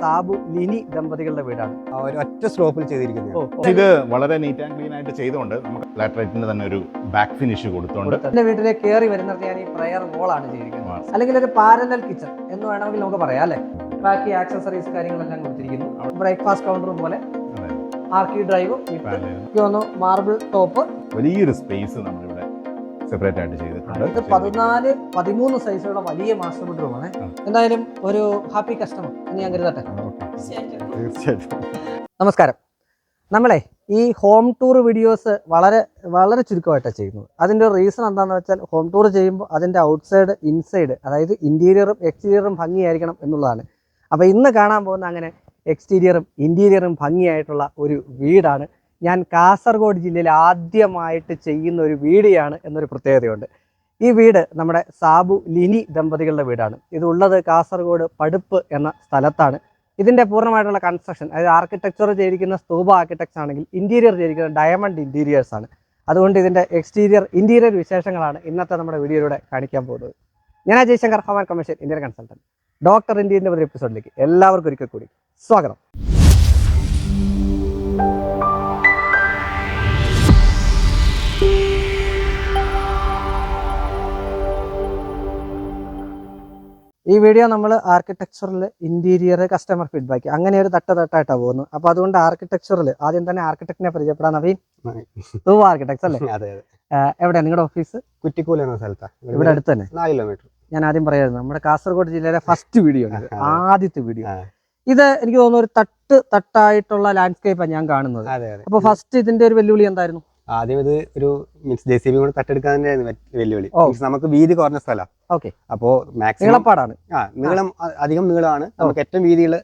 സാബു ലിനി ദമ്പതികളുടെ വീടാണ്. ഒറ്റ സ്ലോപ്പിൽ ചെയ്തിരിക്കുന്നത് ഇത് വളരെ നീറ്റ് ആൻഡ് ക്ലീൻ ആയിട്ട് ചെയ്തുകൊണ്ട് നമുക്ക് ലാറ്ററൈറ്റിന് തന്നെ ഒരു ബാക്ക് ഫിനിഷ് കൊടുത്തുകൊണ്ട് എന്റെ വീട്ടിലേക്ക് കയറി വരുന്നത് ഞാൻ ഈ പ്രയർ ആണ് ചെയ്തിരിക്കുന്നത്. അല്ലെങ്കിൽ ഒരു പാരലൽ കിച്ചൺ എന്ന് വേണമെങ്കിൽ നമുക്ക് പറയാം അല്ലെ? ബാക്കി ആക്സസറീസ് കാര്യങ്ങളെല്ലാം കൊടുത്തിരിക്കുന്നു. ബ്രേക്ക്ഫാസ്റ്റ് കൗണ്ടറും പോലെ ആർക്കി ഡ്രൈവും മാർബിൾ ടോപ്പ് വലിയൊരു സ്പേസ് നമ്മളിവിടെ സെപ്പറേറ്റ് ആയിട്ട് ചെയ്തിട്ടുണ്ട്. പതിനാല് പതിമൂന്ന് സൈസുള്ള വലിയ മാസ്റ്റർ ബെഡ്റൂമാണ്. ആണ് എന്തായാലും ഒരു ഹാപ്പി കസ്റ്റമർ. എന്ന് ഞാൻ കരുതട്ടെ. തീർച്ചയായിട്ടും. നമസ്കാരം. നമ്മളെ ഈ ഹോം ടൂർ വീഡിയോസ് വളരെ വളരെ ചുരുക്കമായിട്ടാണ് ചെയ്യുന്നത്. അതിന്റെ റീസൺ എന്താണെന്ന് വെച്ചാൽ ഹോം ടൂർ ചെയ്യുമ്പോൾ അതിന്റെ ഔട്ട്സൈഡ് ഇൻസൈഡ് അതായത് ഇന്റീരിയറും എക്സ്റ്റീരിയറും ഭംഗിയായിരിക്കണം എന്നുള്ളതാണ്. അപ്പോൾ ഇന്ന് കാണാൻ പോകുന്ന അങ്ങനെ എക്സ്റ്റീരിയറും ഇന്റീരിയറും ഭംഗിയായിട്ടുള്ള ഒരു വീടാണ് ഞാൻ കാസർഗോഡ് ജില്ലയിൽ ആദ്യമായിട്ട് ചെയ്യുന്ന ഒരു വീടിയാണ് എന്നൊരു പ്രത്യേകതയുണ്ട്. ഈ വീട് നമ്മുടെ സാബു ലിനി ദമ്പതികളുടെ വീടാണ്. ഇതുള്ളത് കാസർഗോഡ് പടുപ്പ് എന്ന സ്ഥലത്താണ്. ഇതിന്റെ പൂർണമായിട്ടുള്ള കൺസ്ട്രക്ഷൻ അതായത് ആർക്കിടെക്ചർ ചെയ്തിരിക്കുന്ന സ്തൂപ ആർക്കിടെക്ചർ ആണെങ്കിൽ ഇന്റീരിയർ ചെയ്തിരിക്കുന്ന ഡയമണ്ട് ഇന്റീരിയേഴ്സ് ആണ്. അതുകൊണ്ട് ഇതിന്റെ എക്സ്റ്റീരിയർ ഇന്റീരിയർ വിശേഷങ്ങളാണ് ഇന്നത്തെ നമ്മുടെ വീഡിയോയിലൂടെ കാണിക്കാൻ പോകുന്നത്. ഞാൻ ജയശങ്കർ ശങ്കർ ഹവാൻ കമ്മീഷൻ ഇന്ത്യൻ കൺസൾട്ടന്റ് ഡോക്ടർ ഇന്ത്യന്റെ ഒരു എപ്പിസോഡിലേക്ക് എല്ലാവർക്കും ഒരിക്കൽ കൂടി സ്വാഗതം. ഈ വീഡിയോ നമ്മൾ ആർക്കിടെക്ചറിൽ ഇന്റീരിയർ കസ്റ്റമർ ഫീഡ്ബാക്ക് അങ്ങനെ ഒരു തട്ട് തട്ടായിട്ടാണ് പോകുന്നത്. അപ്പോൾ അതുകൊണ്ട് ആർക്കിടെക്ചറിൽ ആദ്യം തന്നെ ആർക്കിടെക്ടിനെ പരിചയപ്പെടാൻ നവീൻ. തൂവ ആർക്കിടെക്ട്സ് അല്ലേ? അതെ എവിടെയാണ് നിങ്ങളുടെ ഓഫീസ് കുറ്റിക്കൂല എന്ന സ്ഥലത്താണ് ഇവിടെ അടുത്ത് തന്നെ. നാല് കിലോമീറ്റർ ഞാൻ ആദ്യം പറയായിരുന്നു നമ്മുടെ കാസർഗോഡ് ജില്ലയിലെ ഫസ്റ്റ് വീഡിയോ ആണ് ആദ്യത്തെ വീഡിയോ ഇത് എനിക്ക് തോന്നുന്നു ഒരു തട്ട് തട്ടായിട്ടുള്ള ലാൻഡ്സ്കേപ്പാണ് ഞാൻ കാണുന്നത്. അതെ അതെ. അപ്പൊ ഫസ്റ്റ് ഇതിന്റെ ഒരു വെല്ലുവിളി എന്തായിരുന്നു? ആദ്യം ഇത് ഒരു മീൻസ് ജെ സി ബി കൂടെ തട്ടെടുക്കാൻ തന്നെയായിരുന്നു വെല്ലുവിളി. നമുക്ക് വീതി കുറഞ്ഞ സ്ഥലം. ഓക്കെ. അപ്പോ മാക്സിമം നീളപ്പാടാണ്. ആ നീളം അധികം നീളമാണ്. നമുക്ക് ഏറ്റവും വീതിയുള്ള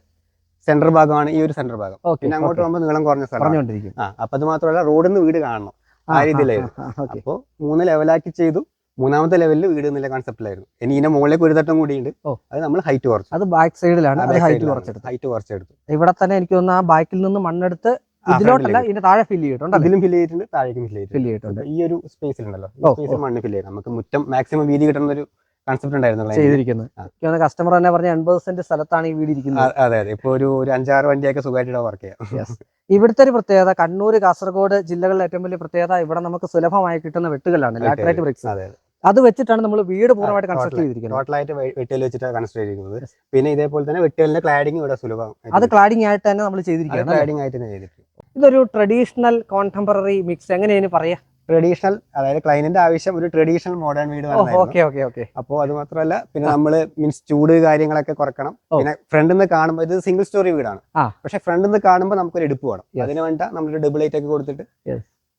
സെന്റർ ഭാഗമാണ് ഈ ഒരു സെന്റർ ഭാഗം. പിന്നെ അങ്ങോട്ട് പോകുമ്പോൾ നീളം കുറഞ്ഞ സ്ഥലം ആ അപ്പൊ അത് മാത്രമല്ല റോഡിൽ നിന്ന് വീട് കാണണം. ആ രീതിയിലായിരുന്നു. അപ്പോൾ അപ്പോ മൂന്ന് ലെവലാക്കി ചെയ്തു. മൂന്നാമത്തെ ലെവലിൽ വീട് എന്നുള്ള കൺസെപ്റ്റിലായിരുന്നു ഇനി ഇതിന്റെ മുകളിലേക്ക് ഒരു തട്ടം കൂടിയുണ്ട്. ഉണ്ട് അത് നമ്മൾ ഹൈറ്റ് കുറച്ചു. അത് ബാക്ക് സൈഡിലാണ് ഹൈറ്റ് കുറച്ചെടുത്തു. ഹൈറ്റ് കുറച്ചെടുത്തു. ഇവിടെ തന്നെ എനിക്ക് തോന്നുന്നു ആ ബാക്കിൽ നിന്ന് മണ്ണെടുത്ത് ഇതിലോട്ടല്ല ഇതിന്റെ താഴെ ഫില്ല് ചെയ്തിട്ടുണ്ട് ഇതിലും ഫില്ല് ചെയ്തിട്ടുണ്ട് താഴേക്കും ഫില്ല് ചെയ്തിട്ടുണ്ട്. ഫില്ല് ചെയ്തിട്ടുണ്ട്. ഈ ഒരു സ്പേസിൽ ഉണ്ടല്ലോ സ്പേസിൽ മണ്ണ് ഫില്ല് ചെയ്യണം. നമുക്ക് മുറ്റം മാക്സിമം വീതി കിട്ടുന്ന ഒരു കൺസെപ്റ്റ് ഉണ്ടായിരുന്നു ചെയ്തിരിക്കുന്നത്. കസ്റ്റമർ തന്നെ പറഞ്ഞ എൺപത് സെന്റ് സ്ഥലത്താണ് ഈ വീട് ഇരിക്കുന്നത്. അതെ അതെ. ഇപ്പൊ ഒരു ഒരു അഞ്ചാറ് വണ്ടിയൊക്കെ സുഖമായിട്ട് വർക്ക് ചെയ്യാം. ഇവിടുത്തെ ഒരു പ്രത്യേകത കണ്ണൂർ കാസർഗോഡ് ജില്ലകളിലെ ഏറ്റവും വലിയ പ്രത്യേകത ഇവിടെ നമുക്ക് സുലഭമായി കിട്ടുന്ന വെട്ടുകളാണ് ലാറ്ററൈറ്റ് ബ്രിക്സ് അതെ വെച്ചിട്ടാണ് നമ്മൾ വീട് പൂർണമായിട്ട് കൺസ്ട്രക്ട് ചെയ്തിരിക്കുന്നത്. ടോട്ടലായിട്ട് വെട്ടിയിൽ വെച്ചിട്ടാണ് കൺസ്ട്രക്ട് ചെയ്തിരിക്കുന്നത്. പിന്നെ ഇതേപോലെ തന്നെ വെട്ടിയലിന്റെ ക്ലാഡിംഗ് ഇവിടെ സുലഭം അത് ക്ലാഡിംഗ് ആയിട്ട് തന്നെ നമ്മൾ ചെയ്തിരിക്കുന്നത് ക്ലാഡിംഗ് ആയിട്ട് തന്നെ ചെയ്തിട്ടുണ്ട് ഇതൊരു ട്രഡീഷണൽ കോൺടെമ്പററി മിക്സ് എങ്ങനെയാണ് പറയാ? ട്രഡീഷണൽ അതായത് ക്ലൈന്റിന്റെ ആവശ്യം ഒരു ട്രഡീഷണൽ മോഡേൺ വീട് ഓക്കെ ഓക്കെ ഓക്കെ അപ്പോൾ അത് മാത്രമല്ല പിന്നെ നമ്മൾ മീൻസ് ചൂട് കാര്യങ്ങളൊക്കെ കുറക്കണം. പിന്നെ ഫ്രണ്ടിൽ നിന്ന് കാണുമ്പോൾ ഇത് സിംഗിൾ സ്റ്റോറി വീടാണ്. പക്ഷെ ഫ്രണ്ടിൽ നിന്ന് കാണുമ്പോൾ നമുക്കൊരു എടുപ്പ് വേണം. അതിന് വേണ്ട നമ്മൾ ഡബിൾ ഹൈറ്റ് ഒക്കെ കൊടുത്തിട്ട്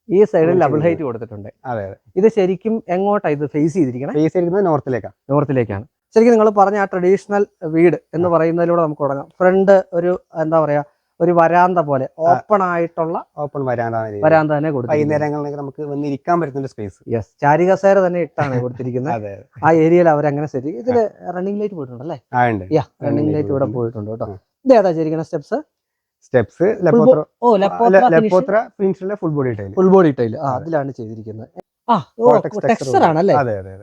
ഈ സൈഡിൽ ഡബിൾ ഹൈറ്റ് കൊടുത്തിട്ടുണ്ട്. അതെ അതെ. ഇത് ശരിക്കും എങ്ങോട്ടാ ഇത് ഫേസ് ചെയ്തിരിക്കുന്നത് ഫേസ് ചെയ്തിരിക്കുന്നത് നോർത്തിലേക്കാണ് നോർത്തിലേക്കാണ് ശരിക്കും നിങ്ങൾ പറഞ്ഞ ആ ട്രഡീഷണൽ വീട് എന്ന് പറയുന്നതിലൂടെ നമുക്ക് തുടങ്ങാം. ഫ്രണ്ട് ഒരു എന്താ പറയാ ഒരു വരാന്ത പോലെ ഓപ്പൺ ആയിട്ടുള്ള ഓപ്പൺ വരാന്ത. വരാന്ത തന്നെ വൈകുന്നേരങ്ങളിലേക്ക് നമുക്ക് വന്നിരിക്കാൻ പറ്റുന്ന സ്പേസ് യെസ് ചാരികസേര തന്നെ ഇട്ടാണ് കൊടുത്തിരിക്കുന്നത്. ആ ഏരിയയിൽ അവരങ്ങനെ സെറ്റ് ഇതിൽ റണ്ണിംഗ് ലൈറ്റ് പോയിട്ടുണ്ടല്ലേ? അല്ലേ യാ റണ്ണിംഗ് ലൈറ്റ് ഇവിടെ പോയിട്ടുണ്ട്. പോയിട്ടുണ്ട് കേട്ടോ. ഇതേതാ ശരിക്കുന്ന steps steps ലെപ്പോത്ര full body tile full body tile ആ അതിലാണ് ചെയ്തിരിക്കുന്നത്. ടെക്സ്ചർ ആണല്ലേ?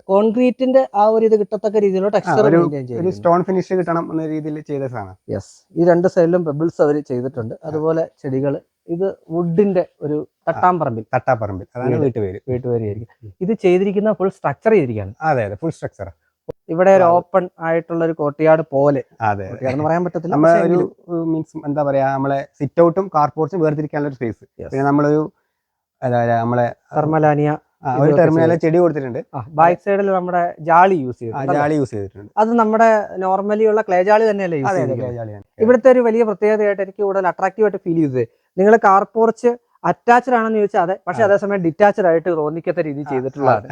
കോൺക്രീറ്റിന്റെ ആ ഒരു ഇത് കിട്ടത്തക്ക രീതിയിലുള്ള ടെക്സ്ചർ ഒരു- സ്റ്റോൺ ഫിനിഷ് കിട്ടണം എന്ന രീതിയിൽ ചെയ്ത സാധനം. യെസ് ഈ രണ്ട് സൈഡിലും പെബിൾസ് അവർ ചെയ്തിട്ടുണ്ട്. അതുപോലെ ചെടികൾ ഇത് വുഡിന്റെ ഒരു തട്ടാമ്പറമ്പിൽ. തട്ടാപ്പറമ്പിൽ അതാണ് വീട്. വീട്ടുപേര്. വീട്ടുപേരായിരിക്കും. ഇത് ചെയ്തിരിക്കുന്ന ഫുൾ സ്ട്രക്ചർ ചെയ്തിരിക്കുകയാണ്. അതെ അതെ. ഫുൾ സ്ട്രക്ചർ ഇവിടെ ഒരു ഓപ്പൺ ആയിട്ടുള്ള ഒരു കോട്ടയാട് പോലെ. അതെ പറയാൻ പറ്റത്തില്ല നമ്മ ഒരു മീൻസ് എന്താ പറയാ നമ്മളെ സിറ്റ് ഔട്ടും കാർപോർട്സും വേർതിരിക്കാനുള്ള ഒരു സ്പേസ് പിന്നെ നമ്മളൊരു അതായത് നമ്മളെ തെർമലാനിയ ഒരു ഇതൊക്കെ ചെടി കൊടുത്തിട്ടുണ്ട്. ബാക്ക് സൈഡിൽ നമ്മുടെ ജാളി യൂസ് ചെയ്തിട്ടുണ്ട് ജാളി യൂസ് ചെയ്തിട്ടുണ്ട്. അത് നമ്മുടെ നോർമലി ഉള്ള ക്ലേ ജാളി തന്നെയല്ലേ യൂസ് ജാളിയാണ് ഇവിടുത്തെ ഒരു വലിയ പ്രത്യേകതയായിട്ട് എനിക്ക് കൂടുതൽ അട്രാക്റ്റീവ് ആയിട്ട് ഫീൽ ചെയ്തത് നിങ്ങൾ കാർ പോർച്ച് അറ്റാച്ച്ഡ് ആണെന്ന് ചോദിച്ചാൽ അതെ. പക്ഷെ അതെ. അതേസമയം ഡിറ്റാച്ച്ഡ് ആയിട്ട് തോന്നിക്കത്ത രീതി ചെയ്തിട്ടുള്ളതാണ്.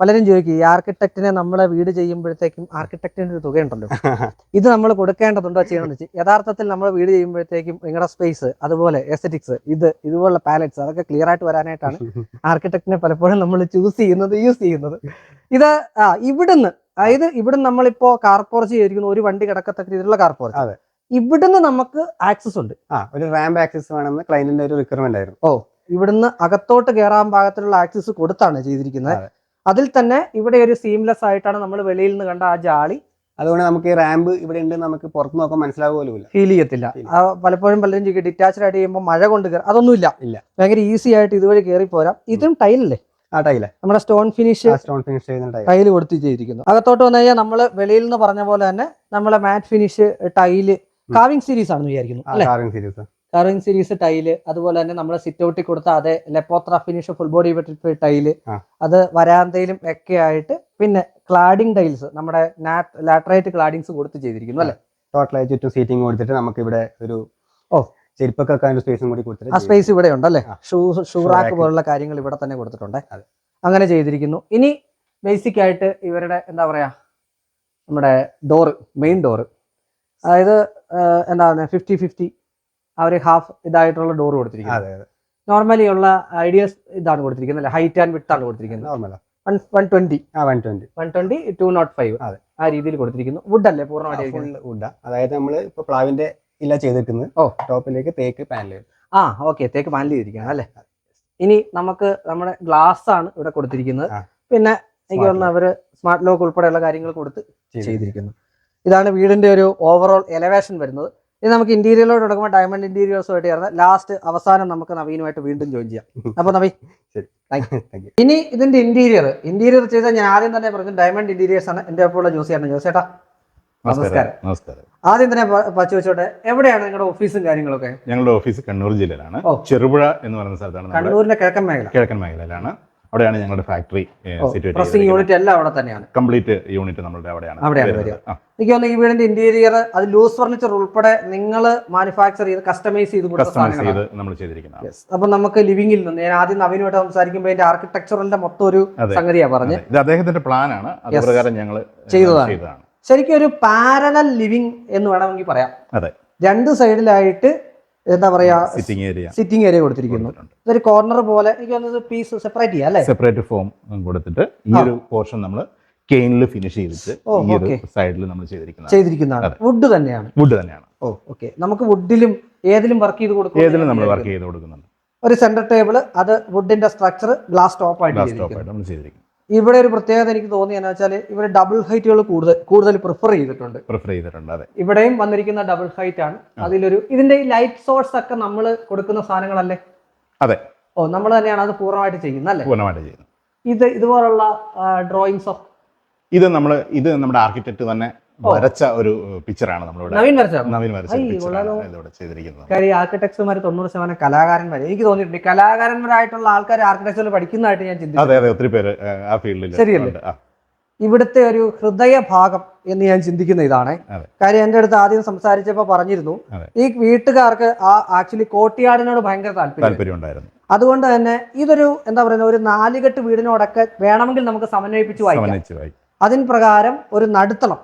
പലരും ചോദിക്കും ഈ ആർക്കിടെക്റ്റിനെ നമ്മളെ വീട് ചെയ്യുമ്പോഴത്തേക്കും ആർക്കിടെക്റ്റിന്റെ ഒരു തുകയുണ്ടല്ലോ. ഇത് നമ്മൾ കൊടുക്കേണ്ടതുണ്ടോ ചെയ്യണമെന്ന് വെച്ചാൽ യഥാർത്ഥത്തിൽ നമ്മൾ വീട് ചെയ്യുമ്പോഴത്തേക്കും നിങ്ങളുടെ സ്പേസ് അതുപോലെ എസ്തറ്റിക്സ് ഇത് ഇതുപോലുള്ള പാലറ്റ്സ് അതൊക്കെ ക്ലിയർ ആയിട്ട് വരാനായിട്ടാണ് ആർക്കിടെക്റ്റിനെ പലപ്പോഴും നമ്മൾ ചൂസ് ചെയ്യുന്നത് യൂസ് ചെയ്യുന്നത്. ഇത് ആ ഇവിടുന്ന് അതായത് ഇവിടുന്ന് നമ്മളിപ്പോ കാർ പോർച്ച് ചെയ്തിരിക്കുന്ന ഒരു വണ്ടി കിടക്കത്തക്ക രീതിയിലുള്ള കാർ പോർച്ച്. ഇവിടുന്ന് നമുക്ക് ആക്സസ് ഉണ്ട്. ആ ഒരു റാമ്പ് ആക്സസ് വേണമെന്ന് ക്ലൈന്റിന്റെ ഒരു റിക്വയർമെന്റ് ആയിരുന്നു. ഓ ഇവിടുന്ന് അകത്തോട്ട് കയറാൻ പാകത്തിലുള്ള ആക്സസ് കൊടുത്താണ് ചെയ്തിരിക്കുന്നത്. അതിൽ തന്നെ ഇവിടെ ഒരു സീംലെസ് ആയിട്ടാണ് നമ്മൾ വെളിയിൽ നിന്ന് കണ്ട ആ ജാളി. അതുകൊണ്ട് നമുക്ക് ഈ റാമ്പ് ഇവിടെ ഉണ്ട് നമുക്ക് പുറത്ത് നോക്കാൻ മനസ്സിലാവുമല്ലോ ഫീൽ ചെയ്യത്തില്ല. പലപ്പോഴും പലരും ചോദിക്കും ഡിറ്റാച്ച്ഡ് ആയിട്ട് ചെയ്യുമ്പോൾ മഴ കൊണ്ട് കയറും അതൊന്നുമില്ല. ഇല്ല. ഭയങ്കര ഈസി ആയിട്ട് ഇതുവഴി കയറി പോരാം. ഇതും ടൈലല്ലേ ആ ടൈൽ നമ്മുടെ stone finish stone finish tile കൊടുത്ത് ചെയ്തിരിക്കുന്നു. അകത്തോട്ട് വന്നു കഴിഞ്ഞാൽ നമ്മൾ വെളിയിൽ നിന്ന് പറഞ്ഞ പോലെ തന്നെ നമ്മളെ matt finish tile carving series ആണെന്ന് വിചാരിക്കുന്നു carving series carving series tile അതുപോലെ തന്നെ നമ്മൾ സിറ്റ് ഔട്ടിൽ കൊടുത്ത അതേ ലെപ്പോത്ര ഫിനിഷ് ഫുൾ ബോഡി ടൈൽ. അത് വരാന്തയിലും ഒക്കെ ആയിട്ട് പിന്നെ ക്ലാഡിംഗ് ടൈൽസ് നമ്മുടെ ലാറ്ററൈറ്റ് ക്ലാഡിങ്സ് കൊടുത്ത് ചെയ്തിരിക്കുന്നു അല്ലെ? ടോട്ടലായി ചുറ്റും സീറ്റിംഗ് കൊടുത്തിട്ട് നമുക്ക് ഇവിടെ ഒരു ഓ. ചെരുപ്പൊക്കെ സ്പേസും കൂടി ആ സ്പേസ് ഇവിടെ ഉണ്ട് അല്ലേ? ആ. ഷൂ ഷൂ റാക്ക് പോലുള്ള കാര്യങ്ങൾ ഇവിടെ തന്നെ കൊടുത്തിട്ടുണ്ട്. അങ്ങനെ ചെയ്തിരിക്കുന്നു. ഇനി ബേസിക് ആയിട്ട് ഇവരുടെ എന്താ പറയാ നമ്മുടെ ഡോറ് മെയിൻ ഡോറ് അതായത് എന്താ പറയുക ഫിഫ്റ്റി ഫിഫ്റ്റി അവർ ഹാഫ് ഇതായിട്ടുള്ള ഡോർ കൊടുത്തിരിക്കുന്നത്. നോർമലി ഉള്ള ഐഡിയസ് ഇതാണ് കൊടുത്തിരിക്കുന്നത് അല്ലെ? ഹൈറ്റ് ആൻഡ് വിട്ട് ആണ് കൊടുത്തിരിക്കുന്നത്. നോർമലാ വൺ ട്വന്റി ആ one twenty two note five അതെ. ആ രീതിയിൽ കൊടുത്തിരിക്കുന്നു. വുഡ് അല്ലേ പൂർണമായിട്ട് വുഡാ അതായത് നമ്മൾ ഇപ്പൊ പ്ലാവിന്റെ ഇല്ല ചെയ്തിരിക്കുന്നത്. ഓ. ടോപ്പിലേക്ക് തേക്ക് പാനൽ ആ ഓക്കെ തേക്ക് പാനൽ ചെയ്തിരിക്കുകയാണ് അല്ലേ? ഇനി നമുക്ക് നമ്മുടെ ഗ്ലാസ് ആണ് ഇവിടെ കൊടുത്തിരിക്കുന്നത്. പിന്നെ എനിക്ക് തോന്നുന്നു അവർ സ്മാർട്ട് ലോക്ക് ഉൾപ്പെടെയുള്ള കാര്യങ്ങൾ കൊടുത്ത് ചെയ്തിരിക്കുന്നു. ഇതാണ് വീടിന്റെ ഒരു ഓവറോൾ എലവേഷൻ വരുന്നത്. ഇത് നമുക്ക് ഇന്റീരിയറിലോട്ട് തുടങ്ങുമ്പോൾ ഡയമണ്ട് ഇന്റീരിയേഴ്സുമായിട്ട് ചേർന്ന് ലാസ്റ്റ് അവസാനം നമുക്ക് നവീനുമായിട്ട് വീണ്ടും ജോയിൻ ചെയ്യാം. അപ്പൊ നവീൻ യു ഇനി ഇതിന്റെ ഇന്റീരിയർ ഇന്റീരിയർ ചെയ്താൽ ഞാൻ ആദ്യം തന്നെ പറഞ്ഞു ഡയമണ്ട് ഇന്റീരിയേഴ്സ് ആണ് എന്റെ ഒപ്പമുള്ള ജോസിയാണ് ജോസേട്ടാ നമസ്കാരം. നമസ്കാരം ആദ്യം തന്നെ പച്ച വെച്ചോട്ടെ എവിടെയാണ് നിങ്ങളുടെ ഓഫീസും കാര്യങ്ങളൊക്കെ? ഞങ്ങളുടെ ഓഫീസ് കണ്ണൂർ ജില്ലയിലാണ്. ചെറുപുഴ എന്ന് പറയുന്ന സ്ഥലത്താണ് കണ്ണൂരിന്റെ കിഴക്കൻ മേഖല. കിഴക്കൻ മേഖലയിലാണ്. അവിടെയാണ് ഞങ്ങളുടെ ഫാക്ടറി പ്രസിംഗ് യൂണിറ്റ് എല്ലാം അവിടെ തന്നെയാണ്. കംപ്ലീറ്റ് യൂണിറ്റ് നമ്മളുടെ അവിടെയാണ്. അവിടെയാണ് എനിക്ക് തോന്നുന്നു ഈ വീടിന്റെ ഇന്റീരിയർ അത് ലൂസ് ഫർണിച്ചർ ഉൾപ്പെടെ നിങ്ങൾ മാനുഫാക്ചർ ചെയ്ത് കസ്റ്റമൈസ് ചെയ്ത് കസ്റ്റമൈസ് ചെയ്ത് നമ്മൾ ചെയ്തിരിക്കുന്നത്. അപ്പൊ നമുക്ക് ലിവിംഗിൽ നിന്ന് ഞാൻ ആദ്യം നവീനുമായിട്ട് സംസാരിക്കുമ്പോൾ അതിന്റെ ആർക്കിടെക്ചറിന്റെ മൊത്തം ഒരു സംഗതിയാണ് പറഞ്ഞത്. പറഞ്ഞ് ഇത് അദ്ദേഹത്തിന്റെ പ്ലാനാണ് ആണ്. അത് പ്രകാരം ഞങ്ങൾ ചെയ്തതാണ്. ചെയ്തതാണ്. ശരിക്കും ഒരു പാരലൽ ലിവിംഗ് എന്ന് വേണമെങ്കിൽ പറയാം. അതെ. രണ്ട് സൈഡിലായിട്ട് എന്താ പറയാ സിറ്റിംഗ് ഏരിയ സിറ്റിംഗ് ഏരിയ കൊടുത്തിരിക്കുന്നു. ഇതൊരു കോർണർ പോലെ എനിക്ക് തോന്നുന്നത് പീസ് സെപ്പറേറ്റ് ചെയ്യാം അല്ലേ? സെപ്പറേറ്റ് ഫോം കൊടുത്തിട്ട് ഈ ഒരു പോർഷൻ നമ്മൾ കെയിനിൽ ഫിനിഷ് ചെയ്തിട്ട് ഈ ഒരു സൈഡിൽ നമ്മൾ ചെയ്തിരിക്കുന്നത് ചെയ്തിരിക്കുന്നതാണ്. വുഡ് തന്നെയാണ്. വുഡ് തന്നെയാണ്. ഓ ഓക്കെ നമുക്ക് വുഡിലും ഏതിലും വർക്ക് ചെയ്ത് കൊടുക്കും ഏതിലും നമ്മൾ വർക്ക് ചെയ്ത് കൊടുക്കുന്നുണ്ട്. ഒരു സെന്റർ ടേബിൾ അത് വുഡിന്റെ സ്ട്രക്ചർ ഗ്ലാസ് ടോപ്പ് ആയിട്ട് ചെയ്തിരിക്കുന്നു. ഇവിടെ ഒരു പ്രത്യേകത എനിക്ക് തോന്നിയെന്ന് വെച്ചാൽ ഇവർ ഡബിൾ ഹൈറ്റുകൾ കൂടുതൽ കൂടുതൽ പ്രിഫർ ചെയ്തിട്ടുണ്ട്. പ്രിഫർ ചെയ്തിട്ടുണ്ട് അതെ. ഇവിടെയും വന്നിരിക്കുന്ന ഡബിൾ ഹൈറ്റ് ആണ്. അതിലൊരു ഇതിന്റെ ഈ ലൈറ്റ് സോഴ്സ് ഒക്കെ നമ്മൾ കൊടുക്കുന്ന സാധനങ്ങളല്ലേ? അതെ. ഓ നമ്മൾ തന്നെയാണ് അത് പൂർണമായിട്ട് ചെയ്യുന്നത് അല്ലേ? പൂർണമായിട്ട് ചെയ്യുന്നത്. ഇത് ഇതുപോലുള്ള ഡ്രോയിങ്സോ ഇത് നമ്മൾ ഇത് നമ്മുടെ ആർക്കിടെക്ട് തന്നെ. വരച്ച ഒരു പിക്ചറാണ് നമ്മളിവിടെ നവീൻ നവീൻ വരച്ച പിക്ചറാണ് ചെയ്തിരിക്കുന്നത്. കാര്യം തൊണ്ണൂറ് ശതമാനം കലാകാരന്മാർ എനിക്ക് തോന്നിയിട്ടുണ്ട് കലാകാരന്മാരായിട്ടുള്ള ആൾക്കാർ ആർക്കിടെക്ചറിൽ പഠിക്കുന്നതായിട്ട് ഞാൻ ചിന്തിച്ചു. അതെ അതെ ഒത്തിരി പേര് ആ ഫീൽഡിൽ ശരിയല്ലേ? ഇവിടുത്തെ ഒരു ഹൃദയഭാഗം എന്ന് ഞാൻ ചിന്തിക്കുന്ന ഇതാണ്. കാര്യം എന്റെ അടുത്ത് ആദ്യം സംസാരിച്ചപ്പോൾ പറഞ്ഞിരുന്നു. ഈ വീട്ടുകാർക്ക് ആ ആക്ച്വലി കോട്ടിയാടിനോട് ഭയങ്കര താല്പര്യം. അതുകൊണ്ട് തന്നെ ഇതൊരു എന്താ പറയുക ഒരു നാലുകെട്ട് വീടിനോടൊക്കെ വേണമെങ്കിൽ നമുക്ക് സമന്വയിപ്പിച്ച് വായിക്കാം. അതിൻ അതിന് പ്രകാരം ഒരു നടുത്തളം.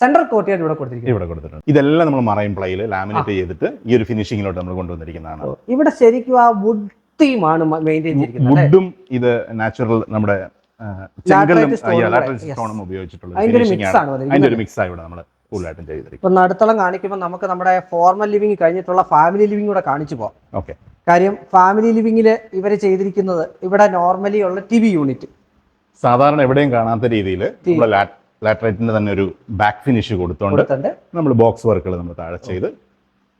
സെൻട്രൽ കോട്ടിയാട് ഇവിടെ കൊടുത്തിരിക്കുന്നത് ഇവിടെ കൊടുത്തിട്ടുണ്ട്. ഇതെല്ലാം നമ്മൾ മറൈൻ പ്ലൈയിൽ ലാമിനേറ്റ് ചെയ്തിട്ട് ഈ ഒരു ഫിനിഷിങ്ങിലോട്ട് നമ്മൾ കൊണ്ടുവന്നിരിക്കുന്നതാണ്. ഇവിടെ ശരിക്കും ആ വുഡ് തീമാണ് മെയിന്റെയിൻ ചെയ്തിരിക്കുന്നത്? വുഡും ഇത് നാച്ചുറൽ നമ്മുടെ. സ്റ്റോണും ഉപയോഗിച്ചിട്ടുള്ള അതിന്റെ ഒരു മിക്സ് ആണ് ഇവിടെ നമ്മൾ ഇപ്പൊ നടുത്തളം കാണിക്കുമ്പോൾ നമുക്ക് നമ്മുടെ ഫോർമൽ ലിവിംഗ് കഴിഞ്ഞിട്ടുള്ള ഫാമിലി ലിവിംഗ് കൂടെ കാണിച്ചു പോകാം ഓക്കെ. കാര്യം ഫാമിലി ലിവിംഗിൽ ഇവർ ചെയ്തിരിക്കുന്നത് ഇവിടെ നോർമലി ഉള്ള ടി വി യൂണിറ്റ് സാധാരണ എവിടെയും കാണാത്ത രീതിയിൽ നമ്മൾ ലാറ്ററൈറ്റിന്റെ തന്നെ ഒരു ബാക്ക് ഫിനിഷ് കൊടുത്തോണ്ട് നമ്മൾ ബോക്സ് വർക്കുകൾ നമ്മൾ താഴെ ചെയ്ത്